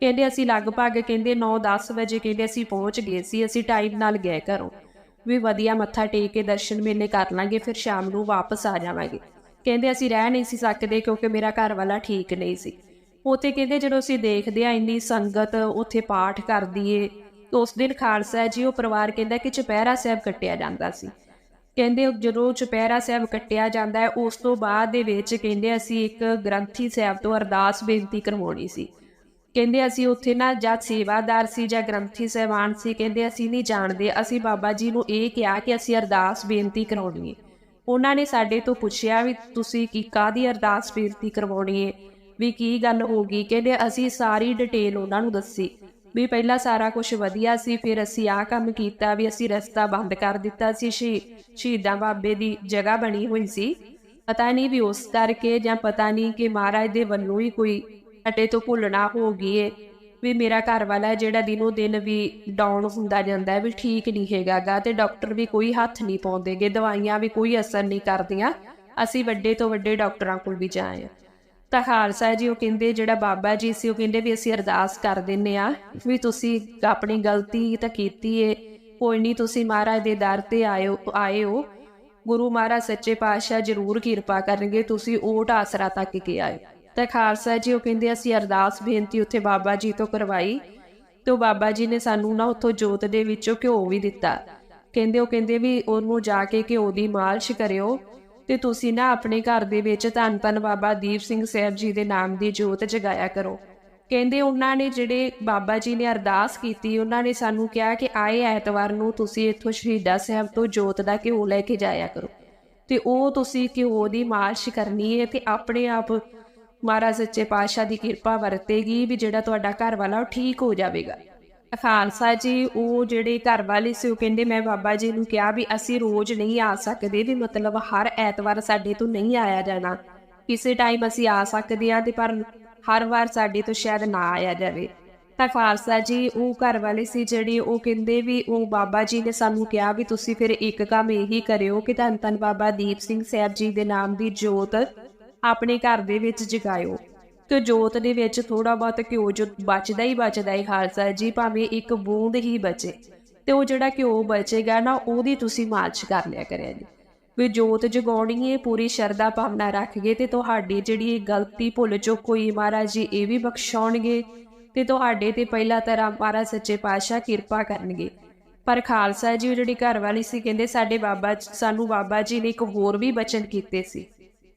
ਕਹਿੰਦੇ, ਅਸੀਂ ਲਗਭਗ ਕਹਿੰਦੇ 9-10 ਵਜੇ ਕਹਿੰਦੇ, ਅਸੀਂ ਪਹੁੰਚ ਗਏ ਸੀ, ਅਸੀਂ ਟਾਈਮ ਨਾਲ ਗਏ ਘਰੋਂ। ਵੀ ਵਧੀਆ ਮੱਥਾ ਟੇਕ ਕੇ ਦਰਸ਼ਨ ਮੇਲੇ ਕਰ ਲਾਂਗੇ, ਫਿਰ ਸ਼ਾਮ ਨੂੰ ਵਾਪਸ ਆ ਜਾਵਾਂਗੇ। ਕਹਿੰਦੇ, ਅਸੀਂ ਰਹਿ ਨਹੀਂ ਸੀ ਸਕਦੇ ਕਿਉਂਕਿ ਮੇਰਾ ਘਰ ਵਾਲਾ ਠੀਕ ਨਹੀਂ ਸੀ। ਉੱਥੇ ਕਹਿੰਦੇ, ਜਦੋਂ ਅਸੀਂ ਦੇਖਦੇ ਆ ਇੰਨੀ ਸੰਗਤ ਉੱਥੇ ਪਾਠ ਕਰਦੀ ਏ ਉਸ ਦਿਨ ਖਾਲਸਾ ਜੀ ਉਹ ਪਰਿਵਾਰ ਕਹਿੰਦਾ ਕਿ ਚੁਪਹਿਰਾ ਸਾਹਿਬ ਕੱਟਿਆ ਜਾਂਦਾ ਸੀ। ਕਹਿੰਦੇ ਜਦੋਂ ਚੁਪਹਿਰਾ ਸਾਹਿਬ ਕੱਟਿਆ ਜਾਂਦਾ ਹੈ, ਉਸ ਤੋਂ ਬਾਅਦ ਦੇ ਵਿੱਚ ਕਹਿੰਦੇ ਅਸੀਂ ਇੱਕ ਗ੍ਰੰਥੀ ਸਾਹਿਬ ਤੋਂ ਅਰਦਾਸ ਬੇਨਤੀ ਕਰਵਾਉਣੀ ਸੀ। ਕਹਿੰਦੇ ਅਸੀਂ ਉੱਥੇ ਨਾ ਜਾਂ ਸੇਵਾਦਾਰ ਸੀ ਜਾਂ ਗ੍ਰੰਥੀ ਸਹਿਬਾਨ ਸੀ, ਕਹਿੰਦੇ ਅਸੀਂ ਨਹੀਂ ਜਾਣਦੇ, ਅਸੀਂ ਬਾਬਾ ਜੀ ਨੂੰ ਇਹ ਕਿਹਾ ਕਿ ਅਸੀਂ ਅਰਦਾਸ ਬੇਨਤੀ ਕਰਾਉਣੀ ਹੈ ਉਹਨਾਂ ਨੇ ਸਾਡੇ ਤੋਂ ਪੁੱਛਿਆ ਵੀ ਤੁਸੀਂ ਕੀ ਕਾਦੀ ਅਰਦਾਸ ਬੇਨਤੀ ਕਰਵਾਉਣੀ ਹੈ ਵੀ ਕੀ ਗੱਲ ਹੋ ਗਈ? ਕਹਿੰਦੇ ਅਸੀਂ ਸਾਰੀ ਡਿਟੇਲ ਉਹਨਾਂ ਨੂੰ ਦੱਸੀ। ਵੀ ਪਹਿਲਾਂ ਸਾਰਾ ਕੁਝ ਵਧੀਆ ਸੀ, ਫਿਰ ਅਸੀਂ ਆਹ ਕੰਮ ਕੀਤਾ ਵੀ ਅਸੀਂ ਰਸਤਾ ਬੰਦ ਕਰ ਦਿੱਤਾ ਸੀ ਸ਼ਹੀ ਸ਼ਹੀਦਾਂ ਬਾਬੇ ਦੀ ਜਗ੍ਹਾ ਬਣੀ ਹੋਈ ਸੀ। ਪਤਾ ਨਹੀਂ ਵੀ ਉਸ ਕਰਕੇ ਜਾਂ ਪਤਾ ਨਹੀਂ ਕਿ ਮਹਾਰਾਜ ਦੇ ਵੱਲੋਂ ਹੀ ਕੋਈ ਅਟੇ ਤੋਂ ਭੁੱਲਣਾ ਹੋ ਗਈ ਏ। ਵੀ ਮੇਰਾ ਘਰ ਵਾਲਾ ਜਿਹੜਾ ਦਿਨੋ ਦਿਨ ਵੀ ਡਾਊਨ ਹੁੰਦਾ ਜਾਂਦਾ ਹੈ ਵੀ ਠੀਕ ਨਹੀਂ ਹੈਗਾਗਾ ਤੇ ਡਾਕਟਰ ਵੀ ਕੋਈ ਹੱਥ ਨਹੀਂ ਪਾਉਂਦੇਗੇ, ਦਵਾਈਆਂ ਵੀ ਕੋਈ ਅਸਰ ਨਹੀਂ ਕਰਦੀਆਂ। ਅਸੀਂ ਵੱਡੇ ਤੋਂ ਵੱਡੇ ਡਾਕਟਰਾਂ ਕੋਲ ਵੀ ਜਾਏ। ਤਾਂ ਖਾਲਸਾ ਜੀ ਉਹ ਕਹਿੰਦੇ, ਜਿਹੜਾ ਬਾਬਾ ਜੀ ਸੀ, ਉਹ ਕਹਿੰਦੇ ਵੀ ਅਸੀਂ ਅਰਦਾਸ ਕਰ ਦਿੰਨੇ ਆ ਵੀ ਤੁਸੀਂ ਆਪਣੀ ਗਲਤੀ ਤਾਂ ਕੀਤੀ ਏ। ਕੋਈ ਨਹੀਂ, ਤੁਸੀਂ ਮਹਾਰਾਜ ਦੇ ਦਰ ਤੇ ਆਇਓ ਆਏ ਹੋ ਗੁਰੂ ਮਹਾਰਾਜ ਸੱਚੇ ਪਾਤਸ਼ਾਹ ਜ਼ਰੂਰ ਕਿਰਪਾ ਕਰਨਗੇ, ਤੁਸੀਂ ਓਟ ਆਸਰਾ ਤੱਕ ਕੇ ਆਏ ਤਾਂ ਖਾਲਸਾ ਜੀ ਉਹ ਕਹਿੰਦੇ, ਅਸੀਂ ਅਰਦਾਸ ਬੇਨਤੀ ਉੱਥੇ ਬਾਬਾ ਜੀ ਤੋਂ ਕਰਵਾਈ। ਤੇ ਉਹ ਬਾਬਾ ਜੀ ਨੇ ਸਾਨੂੰ ਨਾ ਉੱਥੋਂ ਜੋਤ ਦੇ ਵਿੱਚੋਂ ਘਿਓ ਵੀ ਦਿੱਤਾ। ਕਹਿੰਦੇ, ਉਹ ਕਹਿੰਦੇ ਵੀ ਉਹਨੂੰ ਜਾ ਕੇ ਘਿਓ ਦੀ ਮਾਲਿਸ਼ ਕਰਿਓ। ਤੇ ਤੁਸੀਂ ਨਾ ਆਪਣੇ ਘਰ ਦੇ ਵਿੱਚ ਧੰਨ ਧੰਨ ਬਾਬਾ ਦੀਪ ਸਿੰਘ ਸਾਹਿਬ ਜੀ ਦੇ ਨਾਮ ਦੀ ਜੋਤ ਜਗਾਇਆ ਕਰੋ। ਕਹਿੰਦੇ ਉਹਨਾਂ ਨੇ ਜਿਹੜੇ ਬਾਬਾ ਜੀ ਨੇ ਅਰਦਾਸ ਕੀਤੀ, ਉਹਨਾਂ ਨੇ ਸਾਨੂੰ ਕਿਹਾ ਕਿ ਆਏ ਐਤਵਾਰ ਨੂੰ ਤੁਸੀਂ ਇੱਥੋਂ ਸ਼ਹੀਦਾ ਸਾਹਿਬ ਤੋਂ ਜੋਤ ਦਾ ਘਿਓ ਲੈ ਕੇ ਜਾਇਆ ਕਰੋ। ਤੇ ਉਹ ਤੁਸੀਂ ਘਿਓ ਦੀ ਮਾਲਿਸ਼ ਕਰਨੀ ਹੈ ਤੇ ਆਪਣੇ ਆਪ ਮਹਾਰਾਜ ਸੱਚੇ ਪਾਤਸ਼ਾਹ ਦੀ ਕਿਰਪਾ ਵਰਤੇਗੀ ਵੀ ਜਿਹੜਾ ਤੁਹਾਡਾ ਘਰ ਵਾਲਾ ਉਹ ਠੀਕ ਹੋ ਜਾਵੇਗਾ। ਖਾਲਸਾ ਜੀ, ਉਹ ਜਿਹੜੇ ਘਰ ਵਾਲੇ ਸੀ, ਉਹ ਕਹਿੰਦੇ, ਮੈਂ ਬਾਬਾ ਜੀ ਨੂੰ ਕਿਹਾ ਵੀ ਅਸੀਂ ਰੋਜ਼ ਨਹੀਂ ਆ ਸਕਦੇ, ਵੀ ਮਤਲਬ ਹਰ ਐਤਵਾਰ ਸਾਡੇ ਤੋਂ ਨਹੀਂ ਆਇਆ ਜਾਣਾ। ਕਿਸੇ ਟਾਈਮ ਅਸੀਂ ਆ ਸਕਦੇ ਆ ਤੇ ਪਰ ਹਰ ਵਾਰ ਸਾਡੇ ਤੋਂ ਸ਼ਾਇਦ ਨਾ ਆਇਆ ਜਾਵੇ। ਤਾਂ ਖਾਲਸਾ ਜੀ, ਉਹ ਘਰ ਵਾਲੇ ਸੀ ਜਿਹੜੇ, ਉਹ ਕਹਿੰਦੇ ਵੀ, ਉਹ ਬਾਬਾ ਜੀ ਨੇ ਸਾਨੂੰ ਕਿਹਾ ਵੀ ਤੁਸੀਂ ਫਿਰ ਇੱਕ ਕੰਮ ਇਹੀ ਕਰਿਓ ਕਿ ਧੰਨ ਧੰਨ ਬਾਬਾ ਦੀਪ ਸਿੰਘ ਸਾਹਿਬ ਜੀ ਦੇ ਨਾਮ ਦੀ ਜੋਤ ਆਪਣੇ ਘਰ ਦੇ ਵਿੱਚ ਜਗਾਇਓ। ਤੇ ਜੋਤ ਦੇ ਵਿੱਚ ਥੋੜਾ ਬਹੁਤ ਘਿਓ ਜੋ ਬਚਦਾ ਹੀ ਬਚਦਾ ਹੈ ਖਾਲਸਾ ਜੀ, ਭਾਵੇਂ ਇੱਕ ਬੂੰਦ ਹੀ ਬਚੇ। ਤੇ ਉਹ ਜਿਹੜਾ ਘਿਓ ਬਚੇਗਾ ਨਾ, ਉਹਦੀ ਤੁਸੀਂ ਮਾਲਿਸ਼ ਕਰ ਲਿਆ ਕਰਿਆ ਜੀ। ਵੀ ਜੋਤ ਜਗਾਉਣੀ ਹੈ, ਪੂਰੀ ਸ਼ਰਧਾ ਭਾਵਨਾ ਰੱਖ ਕੇ ਤੇ ਤੁਹਾਡੀ ਜਿਹੜੀ ਇਹ ਗਲਤੀ ਭੁੱਲ ਚੋ ਕੋਈ ਮਹਾਰਾਜ ਜੀ, ਇਹ ਵੀ ਬਖਸ਼ਾਉਣਗੇ ਤੇ ਤੁਹਾਡੇ ਤੇ ਪਹਿਲਾ ਤਰ੍ਹਾਂ ਮਹਾਰਾਜ ਸੱਚੇ ਪਾਤਸ਼ਾਹ ਕਿਰਪਾ ਕਰਨਗੇ। ਪਰ ਖਾਲਸਾ ਜੀ, ਉਹ ਜਿਹੜੀ ਘਰ ਵਾਲੀ ਸੀ, ਕਹਿੰਦੇ ਸਾਡੇ ਬਾਬਾ ਸਾਨੂੰ ਬਾਬਾ ਜੀ ਨੇ ਇੱਕ ਹੋਰ ਵੀ ਬਚਨ ਕੀਤੇ ਸੀ।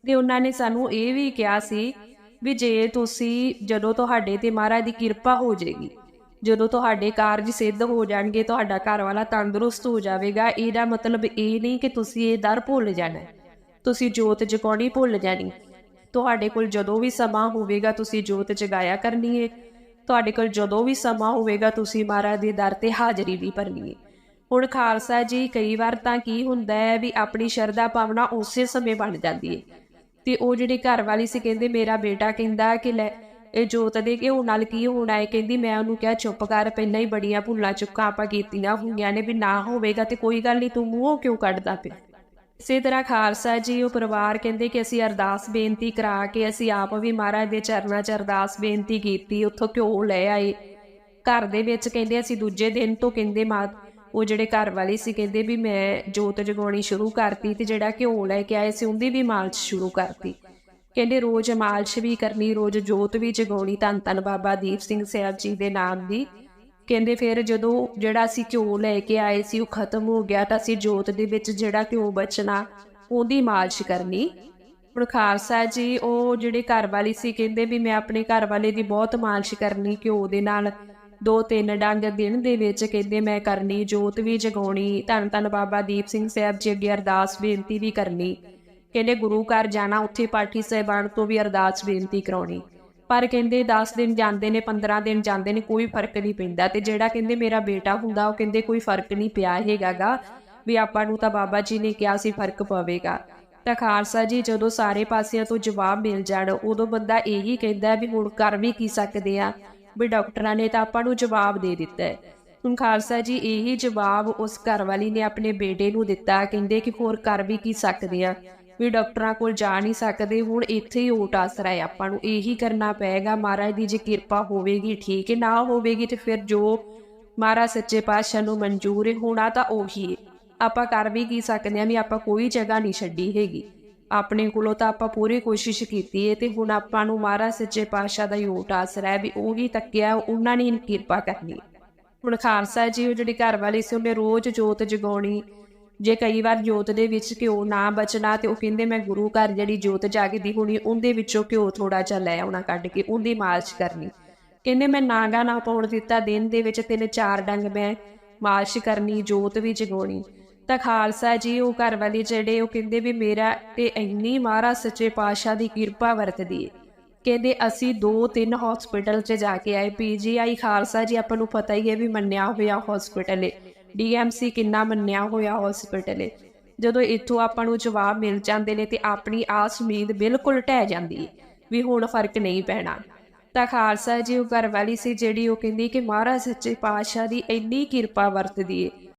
ਤੇ ਉਹਨਾਂ ਨੇ ਸਾਨੂੰ ਇਹ ਵੀ ਕਿਹਾ ਸੀ ਵੀ ਜੇ ਤੁਸੀਂ, ਜਦੋਂ ਤੁਹਾਡੇ ਤੇ ਮਹਾਰਾਜ ਦੀ ਕਿਰਪਾ ਹੋ ਜਾਏਗੀ, ਜਦੋਂ ਤੁਹਾਡੇ ਕਾਰਜ ਸਿੱਧ ਹੋ ਜਾਣਗੇ, ਤੁਹਾਡਾ ਘਰ ਵਾਲਾ ਤੰਦਰੁਸਤ ਹੋ ਜਾਵੇਗਾ, ਇਹਦਾ ਮਤਲਬ ਇਹ ਨਹੀਂ ਕਿ ਤੁਸੀਂ ਇਹ ਦਰ ਭੁੱਲ ਜਾਣਾ। ਤੁਸੀਂ ਜੋਤ ਜਗਾਉਣੀ ਭੁੱਲ ਜਾਣੀ। ਤੁਹਾਡੇ ਕੋਲ ਜਦੋਂ ਵੀ ਸਮਾਂ ਹੋਵੇਗਾ, ਤੁਸੀਂ ਜੋਤ ਜਗਾਇਆ ਕਰਨੀ ਹੈ ਤੁਹਾਡੇ ਕੋਲ ਜਦੋਂ ਵੀ ਸਮਾਂ ਹੋਵੇਗਾ, ਤੁਸੀਂ ਮਹਾਰਾਜ ਦੇ ਦਰ ਤੇ ਹਾਜ਼ਰੀ ਵੀ ਭਰਨੀ ਹੈ ਹੁਣ ਖਾਲਸਾ ਜੀ, ਕਈ ਵਾਰ ਤਾਂ ਕੀ ਹੁੰਦਾ ਹੈ ਵੀ ਆਪਣੀ ਸ਼ਰਧਾ ਭਾਵਨਾ ਉਸੇ ਸਮੇਂ ਬਣ ਜਾਂਦੀ ਹੈ ਤੇ ਉਹ ਜਿਹੜੀ ਘਰ ਵਾਲੀ ਸੀ ਕਹਿੰਦੇ, ਮੇਰਾ ਬੇਟਾ ਕਹਿੰਦਾ ਕਿ ਲੈ, ਇਹ ਜੋਤ ਦੇ ਘਿਓ ਨਾਲ ਕੀ ਹੋਣਾ ਹੈ ਕਹਿੰਦੀ, ਮੈਂ ਉਹਨੂੰ ਕਿਹਾ, ਚੁੱਪ ਕਰ, ਪਹਿਲਾਂ ਹੀ ਬੜੀਆਂ ਭੁੱਲਾਂ ਚੁੱਕਾਂ, ਆਪਾਂ ਕੀਤੀਆਂ ਹੋਈਆਂ ਨੇ ਵੀ ਨਾ ਹੋਵੇਗਾ ਤੇ ਕੋਈ ਗੱਲ ਨਹੀਂ, ਤੂੰ ਮੂੰਹੋਂ ਕਿਉਂ ਕੱਢਦਾ ਪਿਆ? ਇਸੇ ਤਰ੍ਹਾਂ ਖਾਲਸਾ ਜੀ, ਉਹ ਪਰਿਵਾਰ ਕਹਿੰਦੇ ਕਿ ਅਸੀਂ ਅਰਦਾਸ ਬੇਨਤੀ ਕਰਾ ਕੇ ਅਸੀਂ ਆਪ ਵੀ ਮਹਾਰਾਜ ਦੇ ਚਰਨਾਂ 'ਚ ਅਰਦਾਸ ਬੇਨਤੀ ਕੀਤੀ, ਉੱਥੋਂ ਘਿਓ ਲੈ ਆਏ। ਘਰ ਦੇ ਵਿੱਚ ਕਹਿੰਦੇ, ਅਸੀਂ ਦੂਜੇ ਦਿਨ ਤੋਂ ਕਹਿੰਦੇ ਮਾਂ ਉਹ ਜਿਹੜੇ ਘਰ ਵਾਲੇ ਸੀ, ਕਹਿੰਦੇ ਵੀ ਮੈਂ ਜੋਤ ਜਗਾਉਣੀ ਸ਼ੁਰੂ ਕਰਤੀ ਤੇ ਜਿਹੜਾ ਘਿਓ ਲੈ ਕੇ ਆਏ ਸੀ, ਉਹਦੀ ਵੀ ਮਾਲਸ਼ ਸ਼ੁਰੂ ਕਰਤੀ। ਕਹਿੰਦੇ ਰੋਜ਼ ਮਾਲਸ਼ ਵੀ ਕਰਨੀ, ਰੋਜ਼ ਜੋਤ ਵੀ ਜਗਾਉਣੀ, ਧੰਨ ਧੰਨ ਬਾਬਾ ਦੀਪ ਸਿੰਘ ਸਾਹਿਬ ਜੀ ਦੇ ਨਾਮ ਦੀ। ਕਹਿੰਦੇ ਫਿਰ ਜਦੋਂ ਜਿਹੜਾ ਅਸੀਂ ਘਿਓ ਲੈ ਕੇ ਆਏ ਸੀ, ਉਹ ਖਤਮ ਹੋ ਗਿਆ ਤਾਂ ਅਸੀਂ ਜੋਤ ਦੇ ਵਿੱਚ ਜਿਹੜਾ ਘਿਓ ਬਚਣਾ, ਉਹਦੀ ਮਾਲਸ਼ ਕਰਨੀ। ਹੁਣ ਖਾਲਸਾ ਜੀ, ਉਹ ਜਿਹੜੇ ਘਰ ਵਾਲੀ ਸੀ, ਕਹਿੰਦੇ ਵੀ ਮੈਂ ਆਪਣੇ ਘਰ ਵਾਲੇ ਦੀ ਬਹੁਤ ਮਾਲਸ਼ ਕਰਨੀ ਘਿਓ ਦੇ ਨਾਲ। ਦੋ ਤਿੰਨ ਡੰਗ ਦਿਨ ਦੇ ਵਿੱਚ ਕਹਿੰਦੇ ਮੈਂ ਕਰਨੀ, ਜੋਤ ਵੀ ਜਗਾਉਣੀ, ਧੰਨ ਧੰਨ ਬਾਬਾ ਦੀਪ ਸਿੰਘ ਸਾਹਿਬ ਜੀ ਅੱਗੇ ਅਰਦਾਸ ਬੇਨਤੀ ਵੀ ਕਰਨੀ। ਕਹਿੰਦੇ ਗੁਰੂ ਘਰ ਜਾਣਾ, ਉੱਥੇ ਪਾਠੀ ਸਾਹਿਬਾਨ ਤੋਂ ਵੀ ਅਰਦਾਸ ਬੇਨਤੀ ਕਰਾਉਣੀ। ਪਰ ਕਹਿੰਦੇ 10 ਦਿਨ ਜਾਂਦੇ ਨੇ 15 ਦਿਨ ਜਾਂਦੇ ਨੇ, ਕੋਈ ਫ਼ਰਕ ਨਹੀਂ ਪੈਂਦਾ ਤੇ ਜਿਹੜਾ ਕਹਿੰਦੇ ਮੇਰਾ ਬੇਟਾ ਹੁੰਦਾ, ਉਹ ਕਹਿੰਦੇ ਕੋਈ ਫ਼ਰਕ ਨਹੀਂ ਪਿਆ ਹੈਗਾਗਾ। ਵੀ ਆਪਾਂ ਨੂੰ ਤਾਂ ਬਾਬਾ ਜੀ ਨੇ ਕਿਹਾ ਸੀ ਫ਼ਰਕ ਪਵੇਗਾ। ਤਾਂ ਖਾਲਸਾ ਜੀ ਜਦੋਂ ਸਾਰੇ ਪਾਸਿਆਂ ਤੋਂ ਜਵਾਬ ਮਿਲ ਜਾਣ, ਉਦੋਂ ਬੰਦਾ ਇਹੀ ਕਹਿੰਦਾ ਵੀ ਹੁਣ ਕਰ ਵੀ ਕੀ ਸਕਦੇ ਆ। ਵੀ ਡਾਕਟਰਾਂ ਨੇ ਤਾਂ ਆਪਾਂ ਨੂੰ ਜਵਾਬ ਦੇ ਦਿੱਤਾ ਹੈ। ਹੁਣ ਖਾਲਸਾ ਜੀ, ਇਹੀ ਜਵਾਬ ਉਸ ਘਰ ਨੇ ਆਪਣੇ ਬੇਟੇ ਨੂੰ ਦਿੱਤਾ। ਕਹਿੰਦੇ ਕਿ ਹੋਰ ਕਰ ਵੀ ਕੀ ਸਕਦੇ ਆ? ਵੀ ਡਾਕਟਰਾਂ ਕੋਲ ਜਾ ਨਹੀਂ ਸਕਦੇ। ਹੁਣ ਇੱਥੇ ਹੀ ਓਟ ਆਸਰਾ ਹੈ। ਆਪਾਂ ਨੂੰ ਇਹੀ ਕਰਨਾ ਪਏਗਾ। ਮਹਾਰਾਜ ਦੀ ਜੇ ਕਿਰਪਾ ਹੋਵੇਗੀ, ਠੀਕ ਹੈ। ਨਾ ਹੋਵੇਗੀ ਤੇ ਫਿਰ ਜੋ ਮਹਾਰਾਜ ਸੱਚੇ ਪਾਤਸ਼ਾਹ ਨੂੰ ਮਨਜ਼ੂਰ ਹੋਣਾ ਤਾਂ ਉਹੀ ਆਪਾਂ ਕਰ ਵੀ ਕੀ ਸਕਦੇ ਹਾਂ ਵੀ ਆਪਾਂ ਕੋਈ ਜਗ੍ਹਾ ਨਹੀਂ ਛੱਡੀ ਹੈਗੀ। ਆਪਣੇ ਕੋਲੋਂ ਤਾਂ ਆਪਾਂ ਪੂਰੀ ਕੋਸ਼ਿਸ਼ ਕੀਤੀ ਹੈ ਤੇ ਹੁਣ ਆਪਾਂ ਨੂੰ ਮਹਾਰਾਜ ਸੱਚੇ ਪਾਤਸ਼ਾਹ ਦਾ ਹੀ ਓਟ ਆਸਰਾ ਹੈ ਵੀ ਉਹ ਉਹੀ ਤੱਕਿਆ, ਉਹਨਾਂ ਨੇ ਕਿਰਪਾ ਕਰਨੀ ਹੁਣ ਖਾਲਸਾ ਜੀ, ਉਹ ਜਿਹੜੀ ਘਰ ਵਾਲੀ ਸੀ, ਉਹਨੇ ਰੋਜ਼ ਜੋਤ ਜਗਾਉਣੀ। ਜੇ ਕਈ ਵਾਰ ਜੋਤ ਦੇ ਵਿੱਚ ਘਿਓ ਨਾ ਬਚਣਾ ਤੇ ਉਹ ਕਹਿੰਦੇ, ਮੈਂ ਗੁਰੂ ਘਰ ਜਿਹੜੀ ਜੋਤ ਜਾਗਦੀ ਹੋਣੀ, ਉਹਦੇ ਵਿੱਚੋਂ ਘਿਓ ਥੋੜਾ ਜਿਹਾ ਲੈ ਆਉਣਾ ਕੱਢ ਕੇ, ਉਹਦੀ ਮਾਲਸ਼ ਕਰਨੀ। ਕਹਿੰਦੇ, ਮੈਂ ਨਾਗਾ ਨਾ ਪਾਉਣ ਦਿੱਤਾ, ਦਿਨ ਦੇ ਵਿੱਚ ਤਿੰਨ ਚਾਰ ਡੰਗ ਮੈਂ ਮਾਲਸ਼ ਕਰਨੀ, ਜੋਤ ਵੀ ਜਗਾਉਣੀ। ਤਾਂ ਖਾਲਸਾ ਜੀ, ਉਹ ਘਰ ਵਾਲੇ ਜਿਹੜੇ, ਉਹ ਕਹਿੰਦੇ ਵੀ ਮੇਰਾ ਤੇ ਇੰਨੀ ਮਹਾਰਾਜ ਸੱਚੇ ਪਾਤਸ਼ਾਹ ਦੀ ਕਿਰਪਾ ਵਰਤਦੀ ਹੈ ਕਹਿੰਦੇ ਅਸੀਂ ਦੋ ਤਿੰਨ ਹਸਪੀਟਲ 'ਚ ਜਾ ਕੇ ਆਏ। ਪੀਜੀਆਈ ਖਾਲਸਾ ਜੀ, ਆਪਾਂ ਨੂੰ ਪਤਾ ਹੀ ਹੈ ਵੀ ਮੰਨਿਆ ਹੋਇਆ ਹਸਪੀਟਲ ਏ। ਡੀਐਮਸੀ ਕਿੰਨਾ ਮੰਨਿਆ ਹੋਇਆ ਹਸਪੀਟਲ ਏ। ਜਦੋਂ ਇੱਥੋਂ ਆਪਾਂ ਨੂੰ ਜਵਾਬ ਮਿਲ ਜਾਂਦੇ ਨੇ ਤੇ ਆਪਣੀ ਆਸ ਉਮੀਦ ਬਿਲਕੁਲ ਢਹਿ ਜਾਂਦੀ ਏ ਵੀ ਹੁਣ ਫ਼ਰਕ ਨਹੀਂ ਪੈਣਾ। ਤਾਂ ਖਾਲਸਾ ਜੀ, ਉਹ ਘਰ ਵਾਲੀ ਸੀ ਜਿਹੜੀ ਉਹ ਕਹਿੰਦੀ ਕਿ ਮਹਾਰਾਜ ਸੱਚੇ ਪਾਤਸ਼ਾਹ ਦੀ ਇੰਨੀ ਕਿਰਪਾ ਵਰਤਦੀ ਏ।